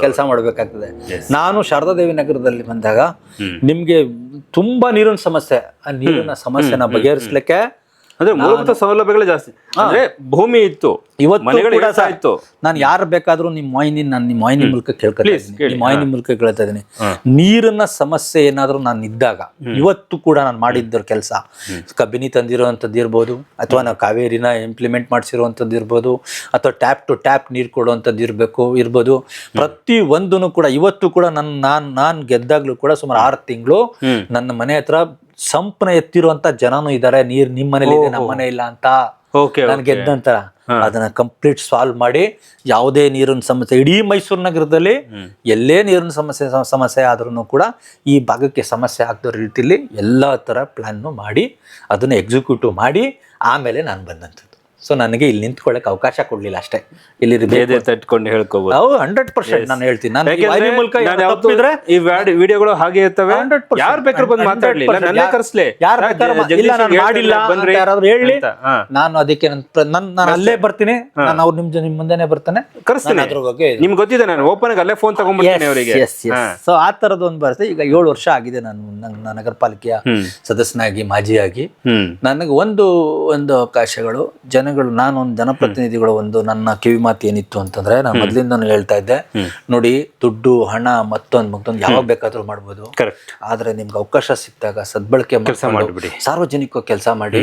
ಕೆಲಸ ಮಾಡ್ಬೇಕಾಗ್ತದೆ. ನಾನು ಶಾರದಾದೇವಿ ನಗರದಲ್ಲಿ ಬಂದಾಗ ನಿಮ್ಗೆ ತುಂಬಾ ನೀರಿನ ಸಮಸ್ಯೆ ಆ ನೀರಿನ ಸಮಸ್ಯೆನ ಬಗೆಹರಿಸ್ಲಿಕ್ಕೆ ಅಂದ್ರೆ ಮೂಲಭೂತ ಸೌಲಭ್ಯಗಳು ಜಾಸ್ತಿ. ಅಂದ್ರೆ ಭೂಮಿ ಇತ್ತು. ಇವತ್ತು ಮನೆಗಳು ಇತ್ತು. ನಾನು ಯಾರು ಬೇಕಾದ್ರೂ ನಿಮ್ಮ ವಾಹಿನಿ ನಾನು ನಿಮ್ಮ ಮೊಯ್ನಿ ಮೂಲಕ ಕೇಳ್ಕೊಳ್ತೀನಿ ಮೊಯ್ನಿ ಮೂಲಕ ಕೇಳ್ತಾ ಇದ್ದೀನಿ. ನೀರಿನ ಸಮಸ್ಯೆ ಏನಾದರೂ ನಾನು ಇದ್ದಾಗ ಇವತ್ತು ಕೂಡ ನಾನು ಮಾಡಿದ್ದ ಕೆಲಸ. ಕಬಿನಿ ತಂದಿರೋವಂಥದ್ದು ಇರ್ಬೋದು ಅಥವಾ ನಾವು ಕಾವೇರಿನ ಇಂಪ್ಲಿಮೆಂಟ್ ಮಾಡಿಸಿರುವಂಥದ್ದು ಇರ್ಬೋದು ಅಥವಾ ಟ್ಯಾಪ್ ಟು ಟ್ಯಾಪ್ ನೀರು ಕೊಡುವಂಥದ್ದು ಇರಬೇಕು ಇರ್ಬೋದು. ಪ್ರತಿ ಒಂದೂ ಕೂಡ ಇವತ್ತು ಕೂಡ ನನ್ನ ನಾನು ನಾನು ಗೆದ್ದಾಗ್ಲೂ ಕೂಡ ಸುಮಾರು ಆರು ತಿಂಗಳು ನನ್ನ ಮನೆ ಹತ್ರ ಸಂಪನ ಎತ್ತಿರುವಂತ ಜನನು ಇದ್ದಾರೆ ನೀರ್ ನಿಮ್ಮ ಮನೇಲಿ ಇದೆ ನಮ್ಮ ಮನೆ ಇಲ್ಲ ಅಂತ ನಾನು ಗೆದ್ದಂತ ಅದನ್ನ ಕಂಪ್ಲೀಟ್ ಸಾಲ್ವ್ ಮಾಡಿ ಯಾವುದೇ ನೀರಿನ ಸಮಸ್ಯೆ ಇಡೀ ಮೈಸೂರು ನಗರದಲ್ಲಿ ಎಲ್ಲೇ ನೀರಿನ ಸಮಸ್ಯೆ ಸಮಸ್ಯೆ ಆದ್ರೂ ಕೂಡ ಈ ಭಾಗಕ್ಕೆ ಸಮಸ್ಯೆ ಆಗದ ರೀತಿಯಲ್ಲಿ ಎಲ್ಲ ತರ ಪ್ಲಾನ್ ಮಾಡಿ ಅದನ್ನ ಎಕ್ಸಿಕ್ಯೂಟಿವ್ ಮಾಡಿ ಆಮೇಲೆ ನಾನು ಬಂದಂಥದ್ದು ಸೊ ನನಗೆ ಇಲ್ಲಿ ನಿಂತ್ಕೊಳ್ಳಕ್ಕೆ ಅವಕಾಶ ಕೊಡ್ಲಿಲ್ಲ ಅಷ್ಟೇ. ಇಲ್ಲಿ. ಎದೆ ತಟ್ಕೊಂಡು ಹೇಳ್ಕೋಬಹುದು ಅವು ಹಂಡ್ರೆಡ್ ಪರ್ಸೆಂಟ್ ನಾನು ಹೇಳ್ತೀನಿ. ನಾನು ಮೂಲಕ ತಪ್ಪಿದ್ರೆ ಈ ವಿಡಿಯೋಗಳು ಹಾಗೆ ಇರ್ತವೆ. 100%. ಯಾರು ಬೇಕಾದ್ರೂ ಬಂದು ಮಾತಾಡ್ಲಿ ಇಲ್ಲ 100%. ನನ್ನೇ ಕರ್ಸ್ಲಿ. ಯಾರು ಇಲ್ಲ ನಾನು ಮಾಡಿಲ್ಲ ಅಂತ ಯಾರಾದ್ರೂ ಹೇಳಿ. ನಾನು ಅದಕ್ಕೆ ನನ್ನ ನಾನು ಅಲ್ಲೇ ಬರ್ತೀನಿ. ನಾನು ಅವ್ರು ನಿಮ್ ನಿಮ್ ಮುಂದೆನೆ ಬರ್ತಾನೆ. ಕರ್ಸ್ತೀನಿ. ಅದ್ರ ಬಗ್ಗೆ ನಿಮ್ಗೆ ಗೊತ್ತಿದೆ ನಾನು. ಓಪನ್ ಆಗಿ ಅಲ್ಲೇ ಫೋನ್ ತಗೊಂಡ್ಬಿಡ್ತೀನಿ ಅವರಿಗೆ. ಸೊ ಆ ತರದ ಒಂದು ಬರುತ್ತೆ ಈಗ ಏಳು ವರ್ಷ ಆಗಿದೆ ನಾನು ನಗರಪಾಲಿಕೆಯ ನಗರ ಪಾಲಿಕೆಯ ಸದಸ್ಯನಾಗಿ ಮಾಜಿಯಾಗಿ. ನನಗೆ ಒಂದು ಒಂದು ಅವಕಾಶಗಳು. ಜನಗಳು ನಾನು ಒಂದು ಜನಪ್ರತಿನಿಧಿಗಳ ಒಂದು ನನ್ನ ಕಿವಿ ಮಾತು ಏನಿತ್ತು ಅಂತಂದ್ರೆ ನಾನು ಮೊದಲಿಂದ ಹೇಳ್ತಾ ಇದ್ದೆ ನೋಡಿ ದುಡ್ಡು ಹಣ ಮತ್ತೊಂದು ಮತ್ತೊಂದು ಯಾವಾಗ ಬೇಕಾದ್ರೂ ಮಾಡ್ಬೋದು. ಆದ್ರೆ ನಿಮ್ಗೆ ಅವಕಾಶ ಸಿಕ್ಕಾಗ ಸದ್ಬಳಕೆ ಮಾಡ್ಬಿಡಿ. ಸಾರ್ವಜನಿಕ ಕೆಲಸ ಮಾಡಿ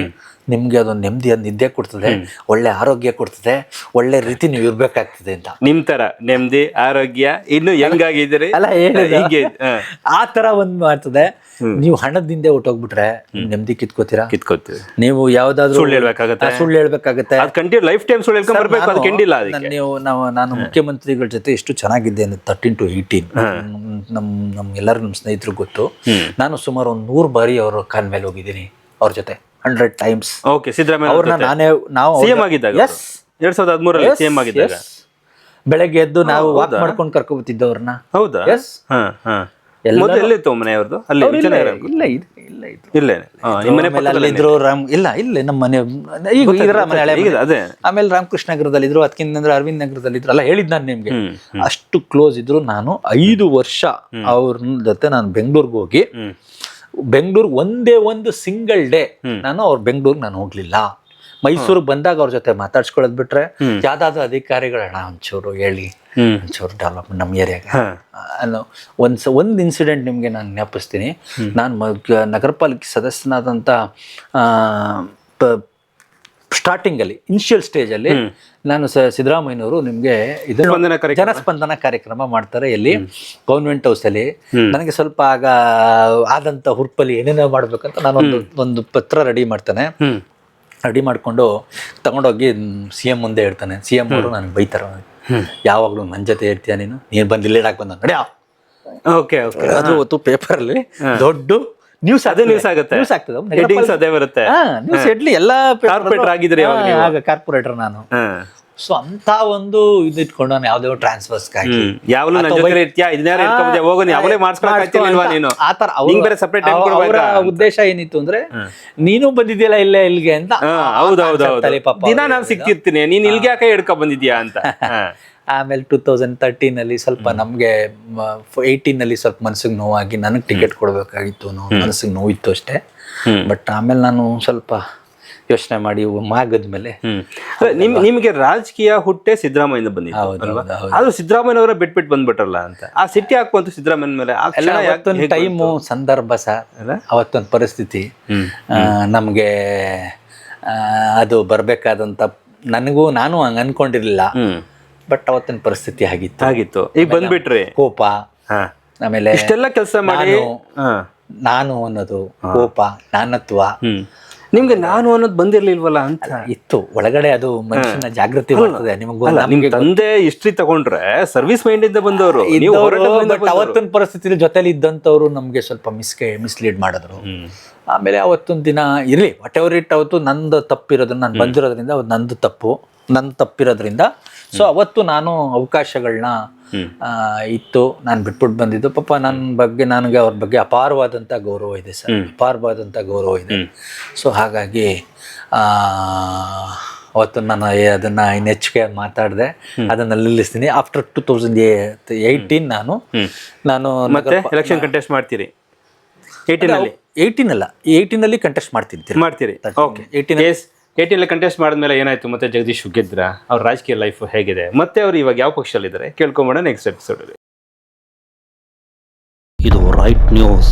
ನಿಮ್ಗೆ ಅದೊಂದು ನೆಮ್ಮದಿಯ ನಿದ್ದೆ ಕೊಡ್ತದೆ ಒಳ್ಳೆ ಆರೋಗ್ಯ ಕೊಡ್ತದೆ ಒಳ್ಳೆ ರೀತಿ ನೀವು ಇರ್ಬೇಕಾಗ್ತದೆ ಅಂತ. ನಿಮ್ ತರ ನೆಮ್ಮದಿ ಆರೋಗ್ಯ ಇನ್ನು ಹೆಂಗಾಗಿದ್ದೀರಿ? ಅಲ್ಲ ಹೀಗೆ ಆ ತರ ಒಂದ್ ಮಾಡ್ತದೆ. ನೀವು ಹಣದಿಂದ ಹೊಟ್ಟೋಗ್ಬಿಟ್ರೆ ಹೋಗ್ಬಿಟ್ರೆ ನೆಮ್ಮದಿ ಕಿತ್ಕೋತೀರಾ? ಕಿತ್ಕೋತೀವಿ. ನೀವು ಯಾವ್ದಾದ್ರು ಸುಳ್ಳು ಹೇಳ್ಬೇಕಾಗತ್ತೆ. ಸುಳ್ಳು ಹೇಳ್ಬೇಕಾಗತ್ತೆ. ಅದ್ ಕಂಟಿನ್ಯೂ ಲೈಫ್ ಟೈಮ್ ಸುಳ್ಳು ಹೇಳ್ಕೊಂಡ್ ಬರ್ಬೇಕು ಅದಕ್ಕೆ. ನೀವು ನಾವು ನಾನು ಮುಖ್ಯಮಂತ್ರಿಗಳ ಜೊತೆ ಎಷ್ಟು ಚೆನ್ನಾಗಿದ್ದೇನೆ ಅಂದ್ರೆ ತರ್ಟೀನ್ ಟು ಏಯ್ಟೀನ್ ನಮ್ ನಮ್ ಎಲ್ಲರೂ ನಮ್ಮ ಸ್ನೇಹಿತರು ಗೊತ್ತು. ನಾನು ಸುಮಾರು ಒಂದು ನೂರು ಬಾರಿ ಅವ್ರ ಕಾಲ್ ಮೇಲೆ ಹೋಗಿದ್ದೀನಿ ಅವ್ರ ಜೊತೆ. ಹಂಡ್ರೆಡ್ ಟೈಮ್ಸ್ ಓಕೆ ಸಿದ್ದರಾಮಯ್ಯ ಅವ್ರನ್ನ ನಾನೇ ನಾವು ಸಿಎಂ ಆಗಿದ್ದಾಗ ಎಸ್. ಎರಡ್ ಸಾವಿರದ ಹದಿಮೂರಲ್ಲಿ ಸಿಎಂ ಆಗಿದ್ದಾಗ? ಬೆಳಗ್ಗೆ ಎದ್ದು ನಾವು ವಾಕ್ ಮಾಡ್ಕೊಂಡು ಕರ್ಕೊಬತ್ತಿದ್ದ ಅವ್ರನ್ನ ಹೌದಾ? ಎಸ್ ಹಾ ಹಾ. ಎಲ್ಲಿತ್ತು ಮನೆ ಅವ್ರದ್ದು ಅಲ್ಲಿ ಇಲ್ಲ ಇದು ಇಲ್ಲ ಇದು ಇಲ್ಲೇ ಹಾ, ನಿಮ್ಮ ಮನೆ ಆಮೇಲೆ ಅಲ್ಲಿದ್ರು ರಾಮ್ ಇಲ್ಲ ಇಲ್ಲ ನಮ್ಮ ಮನೆ ಈಗ ಇದರ ಮನೆ ಹಳೆ ಅದೇ. ಆಮೇಲೆ ರಾಮಕೃಷ್ಣ ನಗರದಲ್ಲಿ ಇದ್ರು ಅದಕ್ಕಿಂತ ಅಂದ್ರೆ ಅರವಿಂದ್ ನಗರದಲ್ಲಿ ಇದ್ರು ಅಲ್ಲ ಹೇಳಿದ್ ನಾನು ನಿಮ್ಗೆ ಅಷ್ಟು ಕ್ಲೋಸ್ ಇದ್ರು ನಾನು. ಐದು ವರ್ಷ ಅವ್ರ ಜೊತೆ ನಾನು ಬೆಂಗಳೂರಿಗೆ ಹೋಗಿ. ಬೆಂಗ್ಳೂರ್ ಬೆಂಗಳೂರು ಒಂದೇ ಒಂದು ಸಿಂಗಲ್ ಡೇ ನಾನು ಅವ್ರ ಬೆಂಗಳೂರಿಗೆ ನಾನು ಹೋಗ್ಲಿಲ್ಲ. ಮೈಸೂರಿಗೆ ಬಂದಾಗ ಅವ್ರ ಜೊತೆ ಮಾತಾಡ್ಸ್ಕೊಳ್ಳೋದ್ ಬಿಟ್ರೆ ಯಾವ್ದಾದ್ರು ಅಧಿಕಾರಿಗಳ ಒಂಚೂರು ಹೇಳಿ ಒಂಚೂರು ಡೆವಲಪ್ಮೆಂಟ್ ನಮ್ಮ ಏರಿಯಾಗ ಅನ್ನೋ ಒಂದು ಒಂದು ಇನ್ಸಿಡೆಂಟ್ ನಿಮಗೆ ನಾನು ಜ್ಞಾಪಿಸ್ತೀನಿ ನಾನು ನಗರಪಾಲಿಕೆ ನಗರ ಪಾಲಿಕೆ ಸದಸ್ಯನಾದಂಥ ಸ್ಟಾರ್ಟಿಂಗಲ್ಲಿ ಇನಿಷಿಯಲ್ ಸ್ಟೇಜಲ್ಲಿ ನಾನು ಸ ಸಿದ್ದರಾಮಯ್ಯನವರು ನಿಮಗೆ. ಜನಸ್ಪಂದನ ಕಾರ್ಯಕ್ರಮ? ಮಾಡ್ತಾರೆ. ಎಲ್ಲಿ? ಗೌರ್ಮೆಂಟ್ ಹೌಸಲ್ಲಿ ನನಗೆ ಸ್ವಲ್ಪ ಆಗ ಆದಂಥ ಹುರ್ಪಲ್ಲಿ ಏನೇನೋ ಮಾಡ್ಬೇಕಂತ ನಾನು ಒಂದು ಒಂದು ಪತ್ರ ರೆಡಿ ಮಾಡ್ತಾನೆ. ರೆಡಿ ಮಾಡಿಕೊಂಡು ತಗೊಂಡೋಗಿ ಸಿ ಎಂ ಮುಂದೆ ಇಡ್ತಾನೆ. ಸಿ ಎಂ ಅವರು ನನಗೆ ಬೈತಾರೆ. ಯಾವಾಗಲೂ ನನ್ನ ಜೊತೆ ಇರ್ತೀಯ ನೀನು? ನೀನು ಬಂದು ಇಲ್ಲೇ ಬಂದ ನಡೆಯ ಓಕೆ ಓಕೆ. ಅದು ಹೊತ್ತು ಪೇಪರಲ್ಲಿ ದೊಡ್ಡ ನ್ಯೂಸ್ ಅದೇ ನ್ಯೂಸ್ ಆಗುತ್ತೆ. ನ್ಯೂಸ್ ಆಗ್ತದೆ. ಹೆಡ್ಡಿಂಗ್ಸ್ ಅದೇ ಬರುತ್ತೆ. ನ್ಯೂಸ್ ಹೆಡ್ಲಿ ಎಲ್ಲ ಕಾರ್ಪೊರೇಟರ್ ಆಗಿದ್ರೆ ಕಾರ್ಪೊರೇಟರ್ ನಾನು. ಸೊ ಅಂತ ಒಂದು ಇದು ಇಟ್ಕೊಂಡು ನಾನು ಯಾವ್ದೋ ಟ್ರಾನ್ಸ್ಫರ್ಸ್ಗಾಗಿ ಯಾವಲು ನನ್ನ ಜೊತೆ ಇರ್ತೀಯಾ? ಇದನ್ಯಾರು ಇಟ್ಕೊಂಡ್ಬಿದ್ಯಾ ಹೋಗು ನೀ ಅವಲೇ ಮಾಡ್ಸ್ಕೊಳಕ್ ಆಗ್ತಿರ್ಲಿಲ್ವಾ ನೀನು? ಆ ತರ ನಿಂಗ್ ಬೇರೆ ಅವರ ಉದ್ದೇಶ ಏನಿತ್ತು ಅಂದ್ರೆ ನೀನು ಬಂದಿದ್ಯಲ್ಲ ಇಲ್ಲೇ ಇಲ್ಲಿಗೆ ಅಂತ ಹೌದು ಹೌದು ಹೌದು. ದಿನ ನಾನು ಸಿಕ್ತಿರ್ತೀನಿ. ನೀನ್ ಇಲ್ಗೆ ಯಾಕೆ ಹಿಡ್ಕೊ ಬಂದಿದ್ಯಾ ಅಂತ. <laughs> ಆಮೇಲೆ ಟೂ ತೌಸಂಡ್ ತರ್ಟೀನ್ ಅಲ್ಲಿ ಸ್ವಲ್ಪ ನಮಗೆ ಏಯ್ಟೀನ್ ಅಲ್ಲಿ ಸ್ವಲ್ಪ ಮನಸ್ಸಿಗೆ ನೋವಾಗಿ ನನಗೆ ಟಿಕೆಟ್ ಕೊಡಬೇಕಾಗಿತ್ತು ಅನ್ನೋ ಮನಸ್ಸಿಗೆ ನೋವಿತ್ತು ಅಷ್ಟೇ. ಬಟ್ ಆಮೇಲೆ ನಾನು ಸ್ವಲ್ಪ ಯೋಚನೆ ಮಾಡಿ ಮಾಗದ್ಮೇಲೆ ನಿಮ್ ನಿಮ್ಗೆ ರಾಜಕೀಯ ಹುಟ್ಟೆ ಸಿದ್ದರಾಮಯ್ಯ ಬಂದಿತ್ತು. ಆದ್ರೂ ಸಿದ್ದರಾಮಯ್ಯನವರ ಬಿಟ್ಬಿಟ್ಟು ಬಂದ್ಬಿಟ್ರಲ್ಲ ಅಂತ. ಆ ಸಿಟ್ಟಿ ಹಾಕುವಂತ ಸಿದ್ದರಾಮಯ್ಯನ ಮೇಲೆ ಟೈಮು ಸಂದರ್ಭ ಅಲ್ಲ? ಅವತ್ತೊಂದು ಪರಿಸ್ಥಿತಿ. ನಮಗೆ ಅದು ಬರಬೇಕಾದಂಥ ನನಗೂ ನಾನು ಹಂಗೆ ಅನ್ಕೊಂಡಿರ್ಲಿಲ್ಲ. ಬಟ್ ಅವತ್ತಿನ ಪರಿಸ್ಥಿತಿ ಆಗಿತ್ತು. ಆಗಿತ್ತು. ಈಗ ಬಂದ್ಬಿಟ್ರಿ? ಕೋಪ. ಆಮೇಲೆ ಇಷ್ಟೆಲ್ಲ ಕೆಲಸ ಮಾಡಿ? ನಾನು- ಅನ್ನೋದು ಕೋಪ ನಾನತ್ವ. ನಿಮ್ಗೆ ನಾನು ಅನ್ನೋದು ಬಂದಿರ್ಲಿಲ್ವಲ್ಲ ಅಂತ? ಇತ್ತು. ಒಳಗಡೆ ಅದು ಮನುಷ್ಯನ ಜಾಗೃತಿ ನಿಮಗೂ ತಂದೆ ಹಿಸ್ಟ್ರಿ ತಗೊಂಡ್ರೆ ಸರ್ವಿಸ್ ಮೈಂಡ್ ಇಂದ ಬಂದವರು. ಅವತ್ತಿನ ಪರಿಸ್ಥಿತಿ ಜೊತೆಲಿ ಇದ್ದಂತವ್ರು ನಮಗೆ ಸ್ವಲ್ಪ ಮಿಸ್ಗೆ ಮಿಸ್ಲೀಡ್ ಮಾಡಿದ್ರು. ಆಮೇಲೆ ಅವತ್ತೊಂದು ದಿನ ಇರಲಿ ವಾಟ್ ಎವರ್ ಇಟ್ ಅವತ್ತು ನಂದು ತಪ್ಪಿರೋದ್ರ ನಾನು ಬಂದಿರೋದ್ರಿಂದ ಅವ್ರು ನಂದು ತಪ್ಪು. ನನ್ನ ತಪ್ಪಿರೋದ್ರಿಂದ. ಸೊ ಅವತ್ತು ನಾನು ಅವಕಾಶಗಳನ್ನ ಇತ್ತು. ನಾನು ಬಿಟ್ಬಿಟ್ಟು ಬಂದಿದ್ದು. ಪಾಪ ನನ್ನ ಬಗ್ಗೆ ನನಗೆ ಅವ್ರ ಬಗ್ಗೆ ಅಪಾರವಾದಂಥ ಗೌರವ ಇದೆ ಸರ್. ಅಪಾರವಾದಂಥ ಗೌರವ ಇದೆ. ಸೊ ಹಾಗಾಗಿ ಆ, ಅವತ್ತು ನಾನು ಅದನ್ನು ಇನ್ನು ಹೆಚ್ಚಿಗೆ ಮಾತಾಡಿದೆ. ಅದನ್ನ ನಿಲ್ಲಿಸ್ತೀನಿ. ಆಫ್ಟರ್ ಟೂ ತೌಸಂಡ್ ಏಯ್ಟೀನ್ ನಾನು ನಾನು ಎಲೆಕ್ಷನ್ ಕಂಟೆಸ್ಟ್ ಮಾಡ್ತೀರಿ? ಏಯ್ಟೀನಲ್ಲಿ ಏಯ್ಟೀನ್ ಅಲ್ಲ ಏಯ್ಟೀನ್ ಅಲ್ಲಿ. ಕಂಟೆಸ್ಟ್ ಮಾಡ್ತೀನಿ ಮಾಡ್ತೀರಿ. ಓಕೆ 18 ಟಿ ಎಲ್ ಕಂಟೆಸ್ಟ್ ಮಾಡಿದ್ಮೇಲೆ ಏನಾಯ್ತು? ಮತ್ತೆ ಜಗದೀಶ್ ಗೆದ್ರ ಅವ್ರ ರಾಜಕೀಯ ಲೈಫ್ ಹೇಗಿದೆ? ಮತ್ತೆ ಅವ್ರು ಇವಾಗ ಯಾವ ಪಕ್ಷದಲ್ಲಿದ್ದಾರೆ ಕೇಳ್ಕೊಂಬೋಣ ನೆಕ್ಸ್ಟ್ ಎಪಿಸೋಡ್ ಇದು ರೈಟ್ ನ್ಯೂಸ್